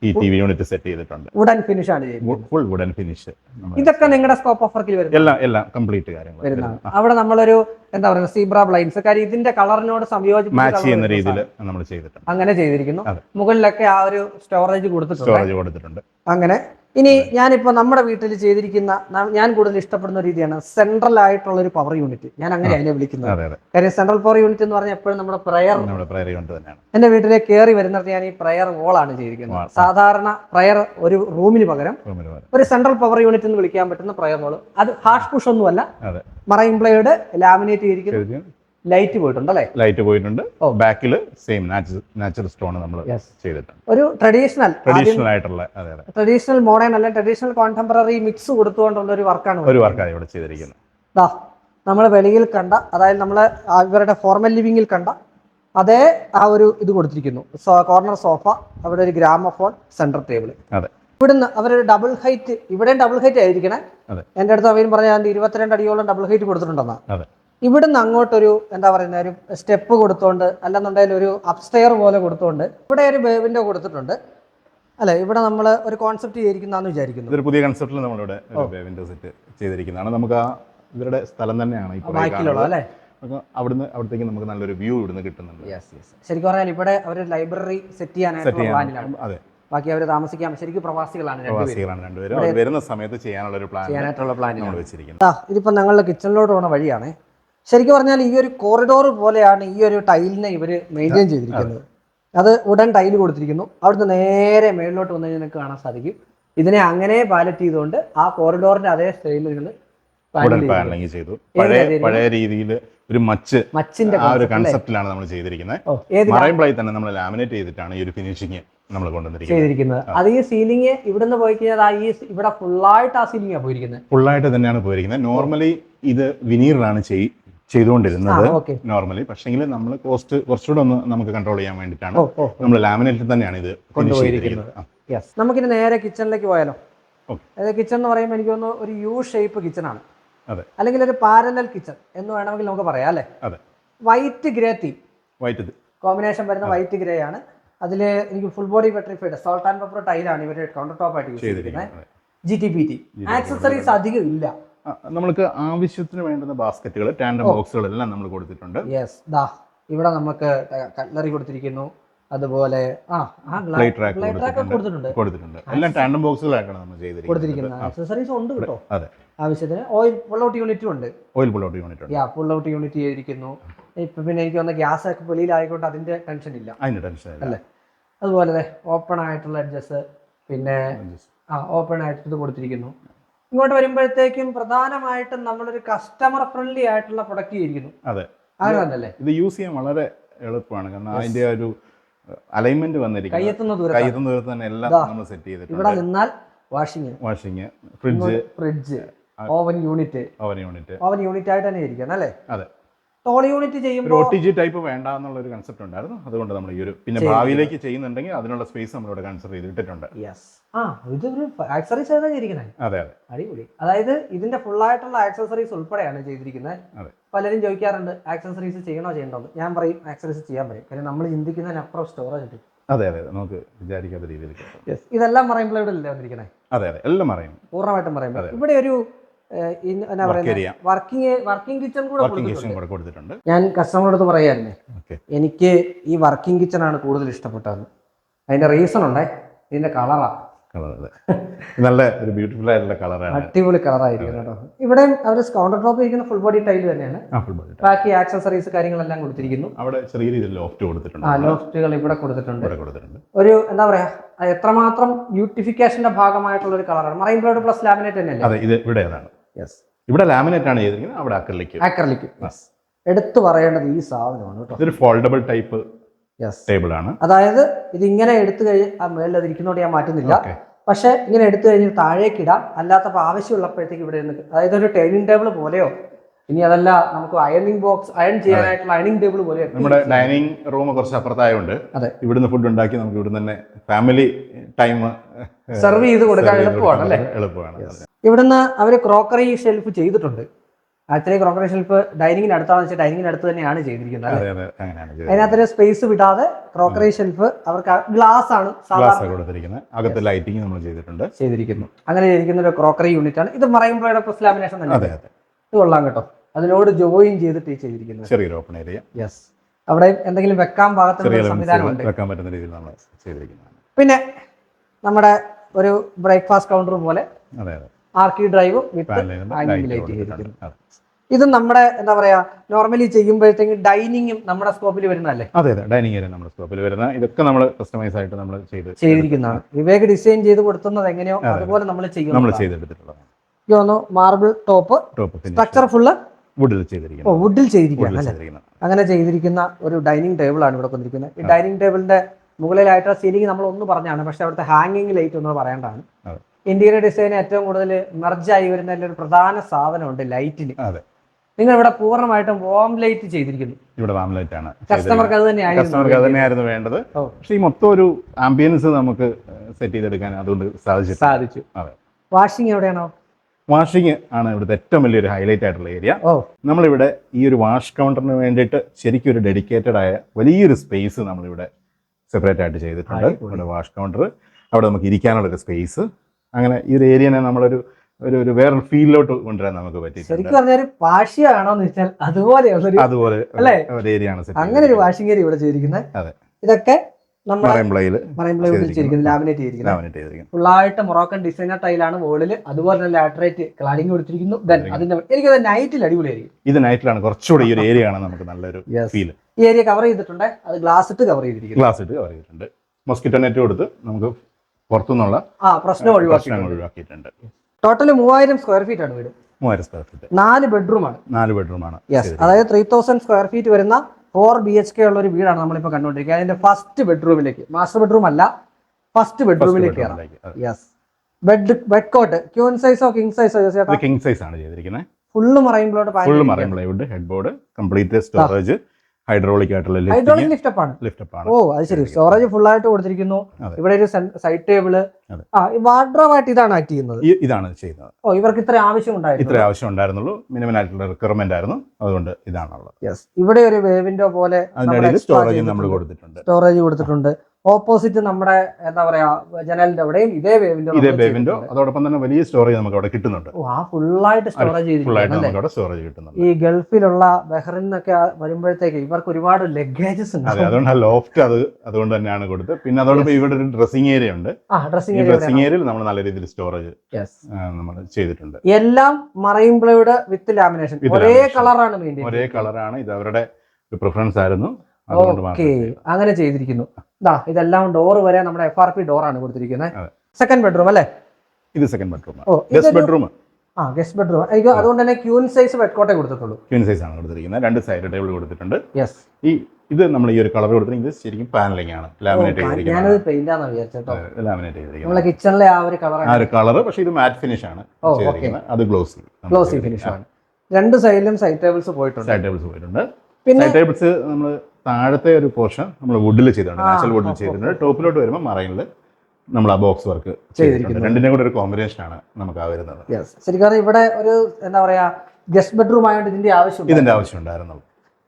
ഈ ടി വി യൂണിറ്റ് സെറ്റ് ചെയ്തിട്ടുണ്ട്. വുഡൻ ഫിനിഷ് ആണ് ഫുൾ വുഡൻ ഫിനിഷ് ഇതൊക്കെ നിങ്ങളുടെ സ്കോപ്പ് ഓഫ് വർക്കിൽ വരും എല്ലാം എല്ലാം കംപ്ലീറ്റ് കാര്യങ്ങൾ അവിടെ നമ്മളൊരു എന്താ പറയുക സീബ്ര ബ്ലൈൻസ് കാര്യം ഇതിന്റെ കളറിനോട് സംയോജിച്ച് മാച്ച് ചെയ്യുന്ന രീതിയിൽ നമ്മൾ ചെയ്തിട്ടുണ്ട്. അങ്ങനെ ചെയ്തിരിക്കുന്നു. മുകളിലൊക്കെ ആ ഒരു സ്റ്റോറേജ് കൊടുത്തിട്ടുണ്ട്. സ്റ്റോറേജ് കൊടുത്തിട്ടുണ്ട്. അങ്ങനെ ഇനി ഞാനിപ്പോ നമ്മുടെ വീട്ടിൽ ചെയ്തിരിക്കുന്ന ഞാൻ കൂടുതൽ ഇഷ്ടപ്പെടുന്ന രീതിയാണ് സെൻട്രൽ ആയിട്ടുള്ള ഒരു പവർ യൂണിറ്റ് ഞാൻ അങ്ങനെ അതിനെ വിളിക്കുന്നത്? കാര്യം സെൻട്രൽ പവർ യൂണിറ്റ് എന്ന് പറഞ്ഞാൽ എപ്പോഴും നമ്മുടെ പ്രയർ എന്റെ വീട്ടിലെ കയറി വരുന്നിടത്ത് ഞാൻ ഈ പ്രയർ വോളാണ് ചെയ്തിരിക്കുന്നത്. സാധാരണ പ്രയർ ഒരു റൂമിന് പകരം. ഒരു സെൻട്രൽ പവർ യൂണിറ്റ് എന്ന് വിളിക്കാൻ പറ്റുന്ന പ്രയർ വോൾ അത് ഹാഷ് പുഷ് ഒന്നുമല്ല. മറൈൻ പ്ലേയുടെ ലാമിനേറ്റ് ചെയ്തിരിക്കുന്നു. ലൈറ്റ് പോയിട്ടുണ്ട്. അല്ലേ ലൈറ്റ് പോയിട്ടുണ്ട്. ബാക്കിൽ സെയിം നാച്ചുറൽ സ്റ്റോൺ നമ്മൾ ചെയ്തിട്ടുണ്ട്. ഒരു ട്രഡീഷണൽ ട്രഡീഷണൽ ആയിട്ടുള്ള അതെ അതെ. ട്രഡീഷണൽ മോഡേൺ അല്ല ട്രഡീഷണൽ കോൺടെമ്പററി മിക്സ് കൊടുത്തുകൊണ്ടുള്ള ഒരു വർക്കാണ് ഒരു വർക്കാണ് ഇവിടെ ചെയ്തിരിക്കുന്നത്. ദാ നമ്മൾ വെളിയിൽ കണ്ട അതായത് നമ്മൾ ഇവരുടെ ഫോർമൽ ലിവിങ്ങിൽ കണ്ട അതേ ആ ഒരു ഇത് കൊടുത്തിരിക്കുന്നു. കോർണർ സോഫ അവിടെ ഒരു ഗ്രാമഫോൺ സെന്റർ ടേബിൾ അതെ. ഇവിടുന്ന് അവരൊരു ഡബിൾ ഹൈറ്റ് ഇവിടെയും ഡബിൾ ഹൈറ്റ് ആയിരിക്കണേ. എന്റെ അടുത്ത് അവൻ പറഞ്ഞ ഇരുപത്തിരണ്ട് അടിയോളം ഡബിൾ ഹൈറ്റ് കൊടുത്തിട്ടുണ്ടെന്നാ. അതെ. ഇവിടുന്ന് അങ്ങോട്ടൊരു എന്താ പറയുന്ന ഒരു സ്റ്റെപ്പ് കൊടുത്തോണ്ട് അല്ലെന്നുണ്ടെങ്കിൽ ഒരു അപ്സ്റ്റെയർ പോലെ കൊടുത്തോണ്ട് ഇവിടെ ഒരു വിൻഡോ കൊടുത്തിട്ടുണ്ട്. അല്ലെ ഇവിടെ നമ്മൾ ഒരു കോൺസെപ്റ്റ് ചെയ്തിരിക്കുന്നതാന്ന് വിചാരിക്കുന്നു. ഇതൊരു പുതിയ കൺസെപ്റ്റിൽ നമ്മളിവിടെ വിൻഡോ സെറ്റ് ചെയ്തിരിക്കുന്നതാണ്. നമുക്ക് ആ ഇവരുടെ സ്ഥലം തന്നെയാണ് ബാക്കിലുള്ള അല്ലേ? അവിടുന്ന് അവിടത്തേക്ക് നമുക്ക് നല്ലൊരു വ്യൂ ഇവിടുന്ന് കിട്ടുന്നുണ്ട്. ശരിക്കും പറഞ്ഞാൽ ഇവിടെ അവർ ലൈബ്രറി സെറ്റ് ചെയ്യാനാണ് ചെയ്യാനായിട്ടുള്ള പ്ലാനിലാണ്. അതെ. ബാക്കി അവർ താമസിക്കാൻ ശരിക്കും പ്രവാസികളാണ് പ്രവാസികളാണ് രണ്ടുപേരും. വരുന്ന സമയത്ത് ചെയ്യാനുള്ള ഒരു പ്ലാൻ ചെയ്യാനായിട്ടുള്ള പ്ലാൻ വെച്ചിരിക്കുന്നത് ഇതിപ്പോ ഇതിപ്പോൾ ഞങ്ങളുടെ കിച്ചണിലോട്ട് പോണ വഴിയാണ്. ശരിക്കും പറഞ്ഞാൽ ഈ ഒരു കോറിഡോർ പോലെയാണ് ഈ ഒരു ടൈലിനെ ഇവർ മെയിന്റെയിൻ ചെയ്തിരിക്കുന്നത്. അത് ഉടൻ ടൈൽ കൊടുത്തിരിക്കുന്നു. അവിടുന്ന് നേരെ മേളിലോട്ട് വന്നു കഴിഞ്ഞാൽ നിങ്ങൾക്ക് കാണാൻ സാധിക്കും. ഇതിനെ അങ്ങനെ പാലറ്റ് ചെയ്തുകൊണ്ട് ആ കോറിഡോറിന്റെ അതേ സ്റ്റൈലിൽ നിങ്ങൾ പാനലിംഗ് ചെയ്തു. പഴയ പഴയ രീതിയിൽ ഒരു മച്ച് മച്ചിന്റെ ആ ഒരു കൺസെപ്റ്റിലാണ് നമ്മൾ ചെയ്തിരിക്കുന്നത്. മറൈൻ പ്ലൈ തന്നെ നമ്മൾ ലാമിനേറ്റ് ചെയ്തിട്ടാണ് ഈ ഒരു ഫിനിഷിങ് നമ്മൾ ചെയ്തിരിക്കുന്നത്. അത് ഈ സീലിംഗ് ഇവിടുന്ന് പോയി കഴിഞ്ഞാൽ ആ ഈ ഇവിടെ ഫുള്ളായിട്ട് ആ സീലിംഗ് പോയിരിക്കുന്നത്. ഫുള്ളായിട്ട് തന്നെയാണ് പോയിരിക്കുന്നത്. നോർമലി ഇത് വിനീറിലാണ് ചെയ് ചെയ്തുകൊണ്ടിരുന്നത് നോർമലി പക്ഷെങ്കിൽ നമ്മൾ കോസ്റ്റ് കുറച്ചുകൂടെ ഒന്ന് നമുക്ക് കൺട്രോൾ ചെയ്യാൻ വേണ്ടിയിട്ടാണ്. നമ്മൾ ലാമിനേറ്റിൽ തന്നെയാണ് ഇത് കൊണ്ടുപോയിരിക്കുന്നത്. നമുക്കിനി നേരെ കിച്ചണിലേക്ക് പോയാലോ. അതായത് കിച്ചൺ എന്ന് പറയുമ്പോൾ എനിക്ക് തോന്നുന്നു ഒരു യു ഷേപ്പ് കിച്ചൺ ആണ്. അല്ലെങ്കിൽ ഒരു പാരലൽ കിച്ചൺ എന്ന് വേണമെങ്കിൽ നമുക്ക് പറയാം അല്ലേ? White grey theme white combination വരുന്ന വൈറ്റ് ഗ്രേ ആണ്. അതിൽ എനിക്ക് full body petrified salt and pepper ടൈലാണ് ഇവർ കൗണ്ടർ ടോപ്പ് ആയിട്ട് യൂസ് ചെയ്തിരിക്കുന്നത്. G T P T accessories അധികം ഇല്ല. നമ്മൾക്ക് ആവശ്യത്തിന് വേണ്ടുന്ന ബാസ്ക്കറ്റുകൾ ടാൻഡം ബോക്സുകൾ എല്ലാം നമ്മൾ കൊടുത്തിട്ടുണ്ട്. യെസ് ദാ ഇവിടെ നമുക്ക് കട്ട്ലറി കൊടുത്തിരിക്കുന്നു. അതുപോലെ ആ ആ പ്ലേ ട്രാക്ക് ട്രാക്ക് കൊടുത്തിട്ടുണ്ട്. കൊടുത്തിട്ടുണ്ട്. എല്ലാം ടാൻഡം ബോക്സുകളായിട്ടാണ് നമ്മൾ ചെയ്തിരിക്കുന്നത്. കൊടുത്തിരിക്കുന്നത്. ആക്സസറീസ് ഉണ്ട് കേട്ടോ. അതെ. ആവശ്യത്തിന് ഓയിൽ പുൾ ഔട്ട് യൂണിറ്റും ഉണ്ട്. Oil pull out unit yeah pull out unit ചെയ്തിരിക്കുന്നു. ഇപ്പൊ പിന്നെ എനിക്ക് വന്ന ഗ്യാസ് ഒക്കെ വെളിയിലായിക്കൊണ്ട് അതിന്റെ ടെൻഷൻ ഇല്ല. അതിന്റെ ടെൻഷൻ അല്ലേ? അതുപോലെ ഓപ്പൺ ആയിട്ടുള്ള അഡ്ജസ്റ്റ് പിന്നെ ആ ഓപ്പൺ ആയിട്ട് ഇത് കൊടുത്തിരിക്കുന്നു. ഇങ്ങോട്ട് വരുമ്പോഴത്തേക്കും പ്രധാനമായിട്ടും നമ്മളൊരു കസ്റ്റമർ ഫ്രണ്ട്ലി ആയിട്ടുള്ള പ്രൊഡക്റ്റ് ചെയ്തിരിക്കുന്നു അതെ. അല്ലേ ഇത് യൂസ് ചെയ്യാൻ വളരെ എളുപ്പമാണ്. കാരണം അതിന്റെ ഒരു അലൈൻമെന്റ് വന്നിരിക്കും കയ്യെത്തുന്ന ദൂരം കയ്യെത്തുന്ന ദൂരത്ത് തന്നെ എല്ലാം നമ്മൾ സെറ്റ് ഇവിടെ ചെയ്തിട്ടുണ്ട് നിന്നാൽ washing washing fridge fridge oven unit oven unit oven unit ആയിട്ട് തന്നെ ഇരിക്കണം അല്ലേ? അതെ. ടോൾ യൂണിറ്റ് ചെയ്യുമ്പോൾ ഒ ടൈപ്പ് വേണ്ട എന്നുള്ള ഒരു കൺസെപ്റ്റ് ഉണ്ടായിരുന്നു. അതുകൊണ്ട് നമ്മൾ ഈ ഒരു പിന്നെ ഭാവിയിലേക്ക് ചെയ്യുന്നുണ്ടെങ്കിൽ അതിനുള്ള സ്പേസ് നമ്മളിവിടെ കൺസിഡർ ചെയ്തിട്ടുണ്ട് യെസ് ആ ഇതൊരു ആക്സറീസ് ആണ് ചെയ്തിരിക്കുന്നത്. അതെ അതെ. അടിപൊളി. അതായത് ഇതിന്റെ ഫുൾ ആയിട്ടുള്ള ആക്സസറീസ് ഉൾപ്പെടെയാണ് ചെയ്തിരിക്കുന്നത്. അതെ. പലരും ചോദിക്കാറുണ്ട് ആക്സസറീസ് ചെയ്യണോ ചെയ്യണ്ടോ ഞാൻ പറയും ആക്സസറീസ് ചെയ്യാൻ പറയും. കാര്യം നമ്മൾ ചിന്തിക്കുന്നതിനപ്പുറം സ്റ്റോറേജ് ഉണ്ട് അതെ അതെ നമുക്ക് വിചാരിക്കാത്ത രീതിയിൽ ഇതെല്ലാം പറയുമ്പോൾ ഇവിടെ അല്ലേ വന്നിരിക്കുന്നത് അതെ അതെ. എല്ലാം പറയും. പൂർണമായിട്ടും പറയുമ്പോൾ ഇവിടെ ഒരു വർക്കിംഗ് വർക്കിംഗ് കിച്ചൺ കൂടെ കൊടുത്തിട്ടുണ്ട്. ഞാൻ കസ്റ്റമറോട് പറയായിരുന്നേ. എനിക്ക് ഈ വർക്കിംഗ് കിച്ചൺ ആണ് കൂടുതൽ ഇഷ്ടപ്പെട്ടത് അതിന്റെ റീസൺ ഉണ്ടേ? ഇതിന്റെ കളറാ നല്ല ഒരു ബ്യൂട്ടിഫുൾ ആയിട്ടുള്ള കളറാണ് അടിപൊളി കളറായിരിക്കും കേട്ടോ. ഇവിടെ അവർ കൗണ്ടർ ടോപ്പ് ഇരിക്കുന്ന ഫുൾ ബോഡി ടൈൽ തന്നെയാണ്. ബാക്കി ആക്സസറീസ് കാര്യങ്ങളെല്ലാം കൊടുത്തിരിക്കുന്നു. അവിടെ ചെറിയ രീതിയിൽ ലോഫ്റ്റ് കൊടുത്തിട്ടുണ്ട്. ആ ലോഫ്റ്റുകൾ ഇവിടെ കൊടുത്തിട്ടുണ്ട്. ഒരു എന്താ പറയാ എത്രമാത്രം ബ്യൂട്ടിഫിക്കേഷന്റെ ഭാഗമായിട്ടുള്ള ഒരു കളറാണ് മറൈൻ ബ്ലോഡ് പ്ലസ് ലാമിനേറ്റ് തന്നെയല്ലേ? അതെ ഇത് ഇവിടെ അതാണ് യെസ് ഇവിടെ ലാമിനേറ്റ് ആണ് ചെയ്തിരിക്കുന്നത്. അവിടെ അക്രലിക്ക് ആക്രലിക്ക് എടുത്തു പറയേണ്ടത് ഈ സാധനമാണ് കേട്ടോ. ഇതൊരു ഫോൾഡബിൾ ടൈപ്പ് യെസ് ടേബിൾ ആണ്. അതായത് ഇത് ഇങ്ങനെ എടുത്തു കഴിഞ്ഞ് ആ മേളിൽ ഇരിക്കുന്നോണ്ട് ഞാൻ മാറ്റുന്നില്ല. പക്ഷേ ഇങ്ങനെ എടുത്തു കഴിഞ്ഞ് താഴേക്ക് ഇടാം. അല്ലാത്തപ്പോൾ ആവശ്യമുള്ളപ്പോഴത്തേക്ക് ഇവിടെ നിന്ന് അതായത് ഒരു ടൈനിങ് ടേബിൾ പോലെയോ ഇനി അതല്ല നമുക്ക് അയണിംഗ് ബോക്സ് അയൺ ചെയ്യാനായിട്ടുള്ള അയണിംഗ് ടേബിൾ പോലെ നമ്മുടെ ഡൈനിങ് റൂം കുറച്ച് അപ്പുറത്തായതുകൊണ്ട് അതെ. ഇവിടുന്ന് ഫുഡ് ഉണ്ടാക്കി നമുക്ക് ഇവിടുന്ന് തന്നെ ഫാമിലി ടൈം സെർവ് ചെയ്ത് കൊടുക്കാൻ എളുപ്പമാണ് അല്ലേ എളുപ്പമാണ്. ഇവിടുന്ന് അവർ ക്രോക്കറി ഷെൽഫ് ചെയ്തിട്ടുണ്ട്. ആക്ച്വലി ക്രോക്കറി ഷെൽഫ് ഡൈനിങ്ങിന് അടുത്താണെന്ന് വെച്ചാൽ ഡൈനിങ്ങിന് അടുത്ത് തന്നെയാണ് ചെയ്തിരിക്കുന്നത്. അതിനകത്തൊരു സ്പേസ് വിടാതെ ക്രോക്കറി ഷെൽഫ് അവർക്ക് ഗ്ലാസ് ആണ് ഗ്ലാസ് കൊടുത്തിരിക്കുന്നത്. അകത്ത് ലൈറ്റിംഗ് നമ്മൾ ചെയ്തിട്ടുണ്ട്. ചെയ്തിരിക്കുന്നു. അങ്ങനെ ചെയ്തിരിക്കുന്ന ഒരു ക്രോക്കറി യൂണിറ്റ് ആണ്. ഇത് മറയുമ്പോഴേ പ്ലസ് ലാമിനേഷൻ തന്നെ ഇത് കൊള്ളാം കേട്ടോ. അതിനോട് ജോയിൻ ചെയ്തിട്ട് ചെയ്തിരിക്കുന്നത്. ചെറിയൊരു ഓപ്പൺ ഏരിയ യെസ് അവിടെ എന്തെങ്കിലും വെക്കാൻ ഭാഗത്ത് വെക്കാൻ പറ്റുന്ന രീതിയിൽ നമ്മൾ ചെയ്തിരിക്കുന്നതാണ്. പിന്നെ നമ്മുടെ ഒരു ബ്രേക്ക്ഫാസ്റ്റ് കൗണ്ടർ പോലെ അതെ അതെ. ആർക്കി ഡ്രൈവ് വിത്ത് ഹാങ്ങിങ് ലൈറ്റ് ചെയ്തിരിക്കുന്നു. ഇത് നമ്മുടെ എന്താ പറയാ നോർമലി ചെയ്യുമ്പോഴത്തേക്കും ഡൈനിങ്ങും നമ്മുടെ സ്കോപ്പിൽ വരുന്നതല്ലേ? അതെ അതെ. ഡൈനിങ് ഏരിയ നമ്മുടെ സ്കോപ്പിൽ വരുന്ന ഇതൊക്കെ നമ്മൾ കസ്റ്റമൈസ് ആയിട്ട് നമ്മൾ ചെയ്ത് ചെയ്തിരിക്കുന്നതാണ്. വിവേക് ഡിസൈൻ ചെയ്ത് കൊടുക്കുന്നത് എങ്ങനെയോ അതുപോലെ നമ്മൾ ചെയ്യും നമ്മൾ ചെയ്തു ചെയ്തെടുത്തിട്ടുള്ളതാണ് എനിക്ക് തോന്നുന്നു മാർബിൾ ടോപ്പ് സ്ട്രക്ചർ ഫുള്ള് വുഡിൽ ചെയ്തിരിക്കുന്നത്. വുഡിൽ ചെയ്തിരിക്കുകയാണ് വുഡിൽ അല്ലേ? അങ്ങനെ ചെയ്തിരിക്കുന്ന ഒരു ഡൈനിങ് ടേബിൾ ആണ് ഇവിടെ കൊണ്ടിരിക്കുന്നത്. ഈ ഡൈനിങ് ടേബിളിന്റെ മുകളിലായിട്ട് സീലിംഗ് നമ്മൾ ഒന്ന് പറഞ്ഞാണ് പക്ഷെ അവിടുത്തെ ഹാങ്ങിങ് ലൈറ്റ് ഒന്ന് പറയേണ്ടതാണ്. ഇന്റീരിയർ ഡിസൈൻ ഏറ്റവും കൂടുതൽ മെർജായി വരുന്ന ഒരു പ്രധാന സാധനമുണ്ട് ലൈറ്റിന്. അതെ. നിങ്ങൾ ഇവിടെ പൂർണമായിട്ടും വാം ലൈറ്റ് ചെയ്തിരിക്കുന്നു. ഇവിടെ വാം ലൈറ്റ് ആണ് കസ്റ്റമർക്ക് അത് തന്നെയായിരുന്നു കസ്റ്റമർക്ക് അത് തന്നെയായിരുന്നു വേണ്ടത്. പക്ഷെ ഈ മൊത്തം ഒരു ആംബിയൻസ് നമുക്ക് സെറ്റ് ചെയ്തെടുക്കാൻ അതുകൊണ്ട് സാധിച്ചു. സാധിച്ചു. അതെ. വാഷിംഗ് എവിടെയാണോ? വാഷിംഗ് ആണ് ഇവിടുത്തെ ഏറ്റവും വലിയൊരു ഹൈലൈറ്റ് ആയിട്ടുള്ള ഏരിയ നമ്മളിവിടെ ഈ ഒരു വാഷ് കൗണ്ടറിന് വേണ്ടിയിട്ട് ശരിക്കും ഒരു ഡെഡിക്കേറ്റഡ് ആയ വലിയൊരു സ്പേസ് നമ്മളിവിടെ സെപ്പറേറ്റ് ആയിട്ട് ചെയ്തിട്ടുണ്ട്. ഇവിടെ വാഷ് കൗണ്ടർ അവിടെ നമുക്ക് ഇരിക്കാനുള്ള ഒരു സ്പേസ് അങ്ങനെ ഈ ഒരു ഏരിയനെ നമ്മളൊരു ഒരു ഒരു വേറൊരു ഫീലിലോട്ട് കൊണ്ടുവരാൻ നമുക്ക് പറ്റി ശരിക്കും പറഞ്ഞാൽ വാഷിയാണോന്ന് വെച്ചാൽ അതുപോലെ അതുപോലെ അല്ലേ? ഒരു ഏരിയ ആണ് അങ്ങനെ ഒരു വാഷിംഗേരി വാഷിംഗ് ഏരിയ ഇവിടെ ചെയ്തിരിക്കുന്നത്. അതെ. ഇതൊക്കെ ഫുള്ളായിട്ട് മൊറോക്കൻ ഡിസൈനർ ടൈലാണ് വോളിൽ അതുപോലെ തന്നെ ലാറ്ററേറ്റ് ക്ലാഡിംഗ് കൊടുത്തിരിക്കുന്നു. അതിന്റെ എനിക്കത് നൈറ്റിൽ അടിപൊളിയായിരിക്കും. ഇത് നൈറ്റിലാണ് കുറച്ചുകൂടി ഈ ഒരു ഏരിയ ആണ് നമുക്ക് നല്ലൊരു ഫീൽ ഈ ഏരിയ കവർ ചെയ്തിട്ടുണ്ട്. അത് ഗ്ലാസ് ഇട്ട് കവർ ചെയ്തിരിക്കുന്നു. ഗ്ലാസ് ഇട്ട് കവർ ചെയ്തിട്ടുണ്ട്. മൊസ്കിറ്റോ നെറ്റ് കൊടുത്ത് നമുക്ക് പുറത്തുനിന്നുള്ള പ്രശ്നം ഒഴിവാക്കിയിട്ടുണ്ട്. ടോട്ടൽ മൂവായിരം സ്ക്വയർ ഫീറ്റ് ആണ് വീട്. മൂവായിരം സ്ക്വയർ ഫീറ്റ് നാല് ബെഡ്റൂം ആണ്. നാല് ബെഡ്റൂമാണ് യെസ് അതായത് ത്രീ തൗസൻഡ് സ്ക്വയർ ഫീറ്റ് വരുന്ന ഫോർ ബി എച്ച് കെ ഉള്ള ഒരു വീടാണ് നമ്മളിപ്പോൾ കണ്ടുകൊണ്ടിരിക്കുക അതിന്റെ ഫസ്റ്റ് ബെഡ്റൂമിലേക്ക് മാസ്റ്റർ ബെഡ്റൂം അല്ല ഫസ്റ്റ് ബെഡ്റൂമിലേക്ക് കയറാം. Yes bed bed cot queen സൈസോ king സൈസോ കിങ് സൈസ് ആണ് ചെയ്തിരിക്കുന്നത്. Full marine ബ്ലോഡ് full marine plywood head board complete storage hydraulic ആയിട്ടുള്ള ഹൈഡ്രോളിക് ലിഫ്റ്റപ്പ് ആണ്. ലിഫ്റ്റ് ആണ്. ഓ അത് ശരി. സ്റ്റോറേജ് ഫുൾ ആയിട്ട് കൊടുത്തിരിക്കുന്നു. ഇവിടെ ഒരു സൈഡ് ടേബിൾ ആ വാർഡ്രോബ് ആയിട്ട് ഇതാണ് ആക്ട് ചെയ്യുന്നത്? ഇതാണ് ചെയ്യുന്നത്. ഓ ഇവർക്ക് ഇത്ര ആവശ്യം ഉണ്ടായിരുന്നു ഇത്ര ആവശ്യം ഉണ്ടായിരുന്നുള്ളൂ. മിനിമം ആയിട്ടുള്ള റിക്വയർമെന്റ് ആയിരുന്നു. അതുകൊണ്ട് ഇതാണുള്ളത്. യെസ് ഇവിടെ ഒരു വേവിൻഡോ പോലെ സ്റ്റോറേജ് നമ്മൾ കൊടുത്തിട്ടുണ്ട്. സ്റ്റോറേജ് കൊടുത്തിട്ടുണ്ട്. ഓപ്പോസിറ്റ് നമ്മുടെ എന്താ പറയാ ജനലിന്റെ അവിടെയും ഇതേ വേവിന്റെ ഇതേ വേവിന്റെ അതോടൊപ്പം തന്നെ വലിയ സ്റ്റോറേജ് നമുക്ക് അവിടെ കിട്ടുന്നുണ്ട് ആ ഫുള്ളായിട്ട് സ്റ്റോറേജ് അവിടെ സ്റ്റോറേജ് കിട്ടുന്നുണ്ട്. ഈ ഗൾഫിലുള്ള ബഹ്റിൻ എന്നൊക്കെ വരുമ്പോഴത്തേക്ക് ഇവർക്ക് ഒരുപാട് ലഗേജസ് ഉണ്ട്. അതുകൊണ്ട് ലോഫ്റ്റ് അത് അതുകൊണ്ട് തന്നെയാണ് കൊടുത്തത്. പിന്നെ അതോടൊപ്പം ഇവിടെ ഒരു ഡ്രസ്സിംഗ് ഏരിയ ഉണ്ട്. ആ ഡ്രസ്സിംഗ് ഡ്രസ്സിംഗ് ഏരിയയിൽ നമ്മൾ നല്ല രീതിയിൽ സ്റ്റോറേജ് നമ്മൾ ചെയ്തിട്ടുണ്ട്. എല്ലാം മറൈൻ ബ്ലേഡ് വിത്ത് ലാമിനേഷൻ ഒരേ കളറാണ് ഒരേ കളറാണ് ഇത് അവരുടെ പ്രിഫറൻസ് ആയിരുന്നു. അങ്ങനെ ചെയ്തിരിക്കുന്നു. ദാ ഇതെല്ലാം ഡോർ വരെ നമ്മുടെ എഫ് ആർ പി ഡോർ ആണ് കൊടുത്തിരിക്കുന്നത്. സെക്കൻഡ് ബെഡ്റൂം അല്ലേ? ഇത് second bedroom or guest bedroom ആ ഗസ്റ്റ് ബെഡ്റൂം എനിക്ക് അതുകൊണ്ട് തന്നെ ക്യൂൻ സൈസ് ബെഡ്കോട്ടെ കൊടുത്തിട്ടുള്ളൂ. ക്യൂൻ സൈസ് ആണ് കൊടുത്തിരിക്കുന്നത്. രണ്ട് സൈഡ് ടേബിൾ കൊടുത്തിട്ടുണ്ട്. യെസ് ഈ ഇത് നമ്മൾ ഈ ഒരു കളർ കൊടുത്തിരിക്കുന്നത്. ഇത് ശരിക്കും പാനലിംഗ് ആണ്. ലാമിനേറ്റ് ഞാൻ ചെയ്തിരിക്കുന്നത് പെയിന്റ് ആണെന്ന് വിചാരിച്ചോ ലാമിനേറ്റ് ചെയ്തിരിക്കുന്നത് നമ്മൾ കിച്ചണിലെ ആ ഒരു കളർ ആണ് ആ ഒരു കളർ പക്ഷേ ഇത് മാറ്റ് ഫിനിഷ് ആണ് ഓ, okay. അത് ഗ്ലോസി ഗ്ലോസി ഫിനിഷ് ആണ്. രണ്ട് സൈഡിലും സൈഡ് ടേബിൾസ് പോയിട്ടുണ്ട്. സൈഡ് ടേബിൾസ് പോയിട്ടുണ്ട്. പിന്നെ ടേബിൾസ് നമ്മൾ താഴത്തെ ഒരു പോർഷൻ നമ്മൾ വുഡിൽ ചെയ്തിട്ടുണ്ട് നാച്ചുറൽ വുഡിൽ ചെയ്തിട്ടുണ്ട്. ടോപ്പിലോട്ട് വരുമ്പോൾ മറൈനിൽ നമ്മൾ ആ ബോക്സ് വർക്ക് ചെയ്തിരിക്കുന്നത്. രണ്ടിന്റെയും കൂടെ ഒരു കോമ്പിനേഷൻ ആണ് നമുക്ക് ആ വരുന്നത്. ശരിക്കും ഇവിടെ ഒരു എന്താ പറയാ ഗസ്റ്റ് ബെഡ്റൂം ആയതുകൊണ്ട് ഇതിന്റെ ആവശ്യം ഇതിന്റെ ആവശ്യം ഉണ്ടായിരുന്നു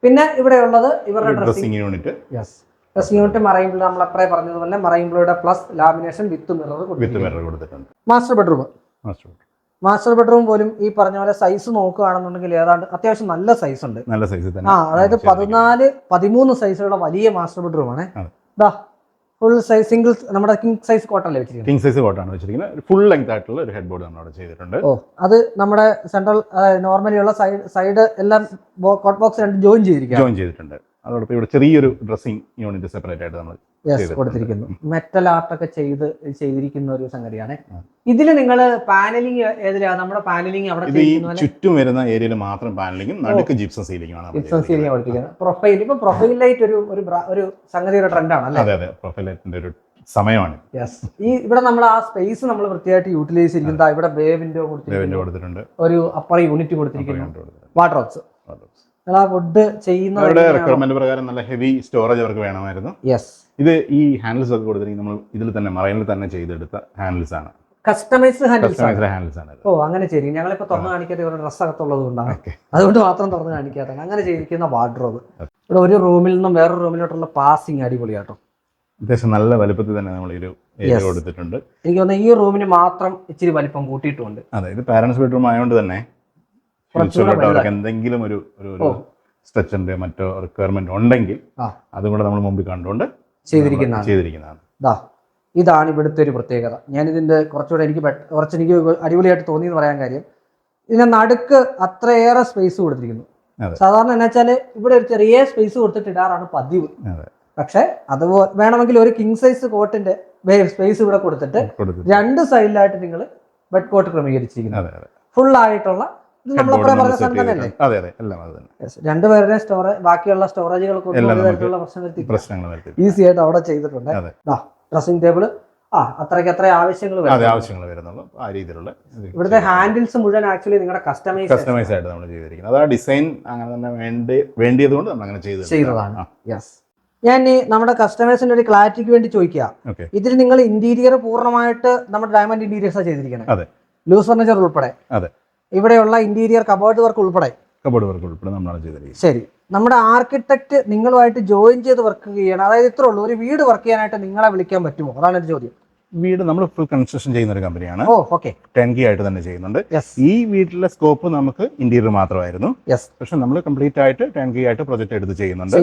പിന്നെ ഇവിടെ ഉള്ളത് ഇവരുടെ dressing unit yes dressing unit marine നമ്മൾ അപ്പറേ പറഞ്ഞതുപോലെ ബ്ലൂയുടെ plus lamination with mirror with mirror കൊടുത്തിട്ടുണ്ട്. Master bedroom master bedroom. Master bedroom പോലും ഈ പറഞ്ഞ പോലെ സൈസ് നോക്കുകയാണെന്നുണ്ടെങ്കിൽ ഏതാണ്ട് അത്യാവശ്യം നല്ല സൈസ് ഉണ്ട്. നല്ല സൈസ് തന്നെ. ആ അതായത്. പതിനാല് പതിമൂന്ന് സൈസുള്ള വലിയ മാസ്റ്റർ ബെഡ്റൂം ആണ്. ദാ ഫുൾ സൈസ് സിംഗിൾ നമ്മുടെ കിങ് സൈസ് കോട്ടല്ലേ വെച്ചിരിക്കുന്നത്. കിങ് സൈസ് കോട്ടാണ് വെച്ചിരിക്കുന്നത്. ഫുൾ ലെങ്ത് ആയിട്ടുള്ള ഒരു ഹെഡ് ബോർഡ് നമ്മൾ അവിടെ ചെയ്തിട്ടുണ്ട്. ഓ അത് നമ്മുടെ സെൻട്രൽ നോർമലി ഉള്ള സൈഡ് സൈഡ് എല്ലാം കോട്ട് ബോക്സ് രണ്ട് ജോയിൻ ചെയ്തിരിക്കുക ജോയിൻ ചെയ്തിട്ടുണ്ട്. അതോടൊപ്പം ഇവിടെ ചെറിയൊരു ഡ്രസ്സിംഗ് യൂണിറ്റ് സെപ്പറേറ്റ് ആയിട്ട് നമ്മൾ കൊടുത്തിരിക്കുന്നു. മെറ്റൽ ആർട്ട് ഒക്കെ ചെയ്ത് ചെയ്തിരിക്കുന്ന ഒരു സംഗതിയാണ്. ഇതിൽ ഇതിൽ നിങ്ങൾ പാനലിംഗ് ഏതിലാ? നമ്മുടെ പാനലിംഗ് അവിടെ ചുറ്റും വരുന്ന ഏരിയയിൽ മാത്രം പാനലിങ്ങും നടുക്ക് ജിപ്സം സീലിംഗ് ആണ് ജിപ്സം സീലിംഗ്. കൊടുത്തിരിക്കുന്നത്. പ്രൊഫൈൽ ഇപ്പൊ പ്രൊഫൈൽ ലൈറ്റ് ഒരു ഒരു ഒരു സംഗതിയുടെ ട്രെൻഡാണ് അല്ലേ? അതെ അതെ. പ്രൊഫൈൽ ലൈറ്റിന്റെ ഒരു സമയമാണ്. യെസ് ഈ ഇവിടെ നമ്മൾ ആ സ്പേസ് നമ്മൾ വൃത്തിയായിട്ട് യൂട്ടിലൈസ് ചെയ്യുന്നത് ഇവിടെ ബേ വിൻഡോ കൊടുത്തിട്ടുണ്ട്. ഒരു അപ്പർ യൂണിറ്റ് കൊടുത്തിരിക്കുന്നു. വാട്ടർ വാട്ടറോക്സ് നിങ്ങൾ ആ വുഡ് ചെയ്യുന്ന അവരുടെ റിക്വയർമെന്റ് പ്രകാരം നല്ല ഹെവി സ്റ്റോറേജ് അവർക്ക് വേണമായിരുന്നു. യെസ് ഇത് ഈ ഹാൻഡിൽസ് ഒക്കെ കൊടുത്തിരിക്കുന്നത് നമ്മൾ ഇതിൽ തന്നെ മറൈനിൽ തന്നെ ചെയ്തെടുത്ത ഹാൻഡിൽസ് ആണ്. കസ്റ്റമൈസ്ഡ് ഹാൻഡിൽസ് ഹാൻഡിൽസ് ആണ് ഓ അങ്ങനെ ചെയ്തിരിക്കും ഞങ്ങളിപ്പോ തുറന്ന് കാണിക്കാത്ത ഇവരുടെ ഡ്രസ് അകത്തുള്ളത് കൊണ്ടാണ്. അതുകൊണ്ട് മാത്രം തുറന്ന് കാണിക്കാത്ത അങ്ങനെ ചെയ്തിരിക്കുന്ന വാർഡ്രോബ് ഇവിടെ ഒരു റൂമിൽ നിന്നും വേറെ റൂമിലോട്ടുള്ള പാസിങ് അടിപൊളിയാട്ടോ അത്യാവശ്യം നല്ല വലുപ്പത്തിൽ തന്നെ നമ്മൾ ഒരു കൊടുത്തിട്ടുണ്ട്. എനിക്ക് തോന്നുന്നു ഈ റൂമിന് മാത്രം ഇച്ചിരി വലിപ്പം കൂട്ടിയിട്ടുണ്ട്. അതെ ഇത് പാരന്റ്സ് ബെഡ്റൂം ആയതുകൊണ്ട് തന്നെ അവർക്ക് എന്തെങ്കിലും ഒരു ഒരു സ്ട്രെച്ചിന്റെ മറ്റോ റിക്വയർമെന്റ് ഉണ്ടെങ്കിൽ. അതും കൂടെ നമ്മൾ മുമ്പിൽ കണ്ടുകൊണ്ട് ചെയ്തിരിക്കുന്നതാണ്. ചെയ്തിരിക്കുന്നതാണ്. ഇതാണ് ഇവിടുത്തെ ഒരു പ്രത്യേകത. ഞാൻ ഇതിന്റെ കുറച്ചുകൂടെ എനിക്ക് കുറച്ച് എനിക്ക് അടിപൊളിയായിട്ട് തോന്നി എന്ന് പറയാൻ കാര്യം ഇതിന്റെ നടുക്ക് അത്രയേറെ സ്പേസ് കൊടുത്തിരിക്കുന്നു. സാധാരണ എന്നാ വെച്ചാൽ ഇവിടെ ഒരു ചെറിയ സ്പേസ് കൊടുത്തിട്ട് ഇടാറാണ് പതിവ്. പക്ഷെ അതുപോലെ വേണമെങ്കിൽ ഒരു കിങ് സൈസ് കോട്ടിന്റെ സ്പേസ് ഇവിടെ കൊടുത്തിട്ട് രണ്ട് സൈഡിലായിട്ട് നിങ്ങൾ ബെഡ് കോട്ട് ക്രമീകരിച്ചിരിക്കുന്നു. അതെ അതെ. ഫുൾ ആയിട്ടുള്ള അതെ അതെ എല്ലാം അത് തന്നെ. രണ്ടുപേരുടെ സ്റ്റോറേജ് ബാക്കിയുള്ള സ്റ്റോറേജുകൾക്ക് പ്രശ്നങ്ങൾ ഈസി ആയിട്ട് അവിടെ ചെയ്തിട്ടുണ്ട്. ഡ്രസ്സിംഗ് ടേബിൾ ആ അത്രയ്ക്ക് അത്ര ആവശ്യങ്ങൾ അതെ ആവശ്യങ്ങൾ വരുന്നുള്ളൂ. ആ രീതിയിലുള്ള ഇവിടുത്തെ ഹാൻഡിൽസ് മുഴുവൻ ആക്ച്വലി നിങ്ങളുടെ കസ്റ്റമൈസ് കസ്റ്റമൈസ് ആയിട്ട് നമ്മൾ ചെയ്തിരിക്കുന്നത്. അതാ ആ ഡിസൈൻ അങ്ങനെ തന്നെ വേണ്ടി വേണ്ടിയത് കൊണ്ട് നമ്മൾ അങ്ങനെ ചെയ്ത് ചെയ്തതാണ്. യെസ് ഞാൻ ഈ നമ്മുടെ കസ്റ്റമേഴ്സിന്റെ ഒരു ക്ലാരിറ്റിക്ക് വേണ്ടി ചോദിക്കുക ഇതിൽ നിങ്ങൾ ഇന്റീരിയർ പൂർണമായിട്ട് നമ്മുടെ ഡയമണ്ട് ഇന്റീരിയേഴ്സാണ് ചെയ്തിരിക്കുന്നത് അതെ. ലൂസ് ഫർണിച്ചർ ഉൾപ്പെടെ. അതെ. ഇവിടെയുള്ള ഇന്റീരിയർ കബോർഡ് വർക്ക് ഉൾപ്പെടെ. കബോർഡ് വർക്ക് ഉൾപ്പെടെ നമ്മളാണ് ചെയ്തിരിക്കുന്നത്. ശരി. നമ്മുടെ ആർക്കിടെക്ട് നിങ്ങളുമായിട്ട് ജോയിൻ ചെയ്ത് വർക്ക് ചെയ്യണം അതായത് ഇത്രേ ഉള്ളൂ. ഒരു വീട് വർക്ക് ചെയ്യാനായിട്ട് നിങ്ങളെ വിളിക്കാൻ പറ്റുമോ? അതാണ് ഒരു ചോദ്യം. വീട് നമ്മൾ ഫുൾ കൺസ്ട്രക്ഷൻ ചെയ്യുന്ന ഒരു കമ്പനിയാണ് ടെൻ കി ആയിട്ട് തന്നെ ചെയ്യുന്നുണ്ട്. യെസ് ഈ വീട്ടിലെ സ്കോപ്പ് നമുക്ക് ഇന്റീരിയർ മാത്രമായിരുന്നു. പക്ഷെ നമ്മൾ കംപ്ലീറ്റ് ആയിട്ട് ടെൻ കി ആയിട്ട് പ്രൊജക്ട് എടുത്ത് ചെയ്യുന്നുണ്ട്.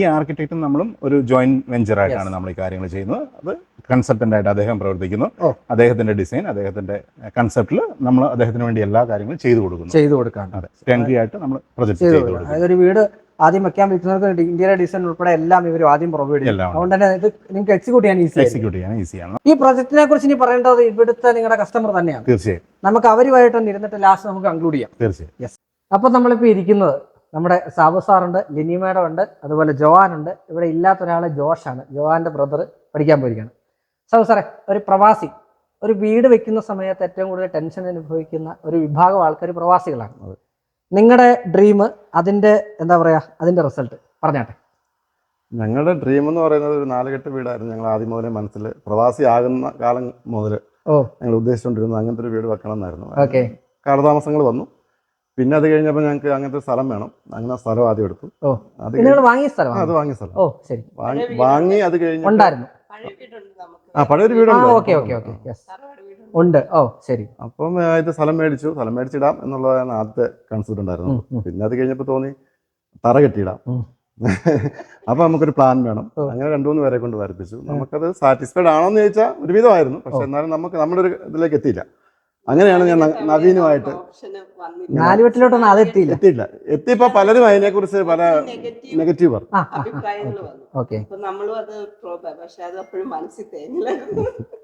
ഈ ആർക്കിടെക്ടും നമ്മളും ഒരു ജോയിന്റ് വെഞ്ചർ ആയിട്ടാണ് നമ്മൾ ഈ കാര്യങ്ങൾ ചെയ്യുന്നത്. അത് കൺസൾട്ടന്റ് ആയിട്ട് അദ്ദേഹം പ്രവർത്തിക്കുന്നു. അദ്ദേഹത്തിന്റെ ഡിസൈൻ അദ്ദേഹത്തിന്റെ കൺസെപ്റ്റിൽ നമ്മൾ അദ്ദേഹത്തിന് വേണ്ടി എല്ലാ കാര്യങ്ങളും ചെയ്തു കൊടുക്കുന്നു. ചെയ്തു കൊടുക്കാൻ ടെൻ കി ആയിട്ട് നമ്മൾ പ്രൊജക്ട് ചെയ്തു കൊടുക്കുന്നു. വീട് ആദ്യം വെക്കാൻ വിൽക്കുന്നവർക്ക് ഇന്ത്യയിലെ ഡിസൈൻ ഉൾപ്പെടെ എല്ലാം ഇവർ ആദ്യം പ്രൊവൈഡ് ചെയ്യും അതുകൊണ്ട് തന്നെ ഇത് നിങ്ങൾക്ക് എക്സിക്യൂട്ട് ചെയ്യാൻ ഈസി എക്സിക്യൂട്ട് ചെയ്യാൻ ഈസിയാണ് ഈ പ്രൊജക്ടിനെ കുറിച്ച് ഇനി പറയേണ്ടത് ഇവിടുത്തെ നിങ്ങളുടെ കസ്റ്റമർ തന്നെയാണ്. തീർച്ചയായും. നമുക്ക് അവരുമായിട്ടൊന്ന് ഇരുന്നിട്ട് ലാസ്റ്റ് നമുക്ക് കൺക്ലൂഡ് ചെയ്യാം. തീർച്ചയായും. യെസ് അപ്പൊ നമ്മളിപ്പോ ഇരിക്കുന്നത് നമ്മുടെ സാബു സാറുണ്ട് ലിനി മേഡം ഉണ്ട് അതുപോലെ ജോവാൻ ഉണ്ട്. ഇവിടെ ഇല്ലാത്ത ഒരാൾ ജോഷാണ് ജോവാന്റെ ബ്രദർ പഠിക്കാൻ പോയിരിക്കുകയാണ് സാബു സാറേ ഒരു പ്രവാസി ഒരു വീട് വെക്കുന്ന സമയത്ത് ഏറ്റവും കൂടുതൽ ടെൻഷൻ അനുഭവിക്കുന്ന ഒരു വിഭാഗം ആൾക്കാർ പ്രവാസികളാണ്. നിങ്ങളുടെ ഡ്രീം അതിന്റെ എന്താ പറയാ അതിന്റെ റിസൾട്ട് പറഞ്ഞാട്ടെ. ഞങ്ങളുടെ ഡ്രീം എന്ന് പറയുന്നത് ഒരു നാലുകെട്ട് വീടായിരുന്നു ഞങ്ങൾ ആദ്യം മുതലേ മനസ്സിൽ പ്രവാസി ആകുന്ന കാലം മുതൽ ഓ. ഞങ്ങൾ ഉദ്ദേശിച്ചുകൊണ്ടിരുന്നത് അങ്ങനത്തെ ഒരു വീട് വെക്കണം എന്നായിരുന്നു. ഓക്കെ. കാലതാമസങ്ങൾ വന്നു. പിന്നെ അത് കഴിഞ്ഞപ്പോൾ ഞങ്ങൾക്ക് അങ്ങനത്തെ ഒരു സ്ഥലം വേണം. അങ്ങനെ സ്ഥലം ആദ്യം എടുത്തു. ഓ. അത് നിങ്ങൾ വാങ്ങിയ ആ, അത് വാങ്ങിയ സ്ഥലം. ഓ ശരി. വാങ്ങി വാങ്ങി അത് കഴിഞ്ഞ് ഉണ്ടായിരുന്നു. ആ പഴയൊരു ആ വീടുണ്ട് ഓക്കെ ഓക്കെ. ഓക്കെ യെസ് ഉണ്ട്. ഓ ശരി. അപ്പം ഇത് സ്ഥലം മേടിച്ചു. സ്ഥലം മേടിച്ചിടാം എന്നുള്ളതാണ് ആദ്യത്തെ കൺസെപ്റ്റ് ഉണ്ടായിരുന്നത്. ഉം, ഉം. പിന്നെ അത് കഴിഞ്ഞപ്പോൾ തോന്നി തറ കെട്ടിയിടാം. അപ്പൊ നമുക്കൊരു പ്ലാൻ വേണം. അങ്ങനെ രണ്ടു മൂന്ന് പേരെ കൊണ്ട് വരപ്പിച്ചു. നമുക്കത് സാറ്റിസ്ഫൈഡ് ആണോന്ന് ചോദിച്ചാൽ ഒരുവിധമായിരുന്നു. പക്ഷെ എന്നാലും നമുക്ക് നമ്മുടെ ഒരു ഇതിലേക്ക് എത്തിയില്ല. അങ്ങനെയാണ് ഞാൻ നവീനുമായിട്ട് നാലുവെട്ടിലോട്ടൊന്നും അതെത്തിയില്ല എത്തിയില്ല. എത്തിയപ്പോ പലരും അതിനെ കുറിച്ച് പല നെഗറ്റീവ് പറഞ്ഞു. അഭിപ്രായങ്ങൾ വന്നു. നമ്മളും അത് പക്ഷെ അത് അപ്പോഴും മനസ്സിൽ തേങ്ങില്ല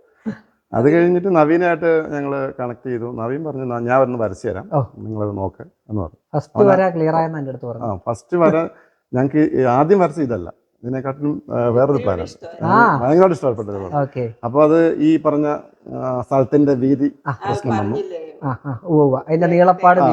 അത് കഴിഞ്ഞിട്ട് നവീനായിട്ട് ഞങ്ങൾ കണക്ട് ചെയ്തു. നവീൻ പറഞ്ഞു ഞാൻ ഒന്ന് വരച്ചു തരാം. നിങ്ങൾ നിങ്ങളത് നോക്ക് എന്ന് പറഞ്ഞു. ഫസ്റ്റ് വര ക്ലിയർ ആയെന്ന് എന്റെ അടുത്ത് ആ പറഞ്ഞു ഫസ്റ്റ് വര ഞങ്ങൾക്ക് ആദ്യം വരച്ച ഇതല്ല. ഇതിനെക്കാട്ടിലും ആ, വേറൊരു ആ. ഭയങ്കരമായിട്ട് പ്ലാൻ ഓക്കെ. അപ്പോൾ അത് ഈ പറഞ്ഞ ആ, സ്ഥലത്തിന്റെ വീതി ആ. പ്രശ്നം വന്നു. ആ ആ അതിന്റെ നീളപ്പാട് ആ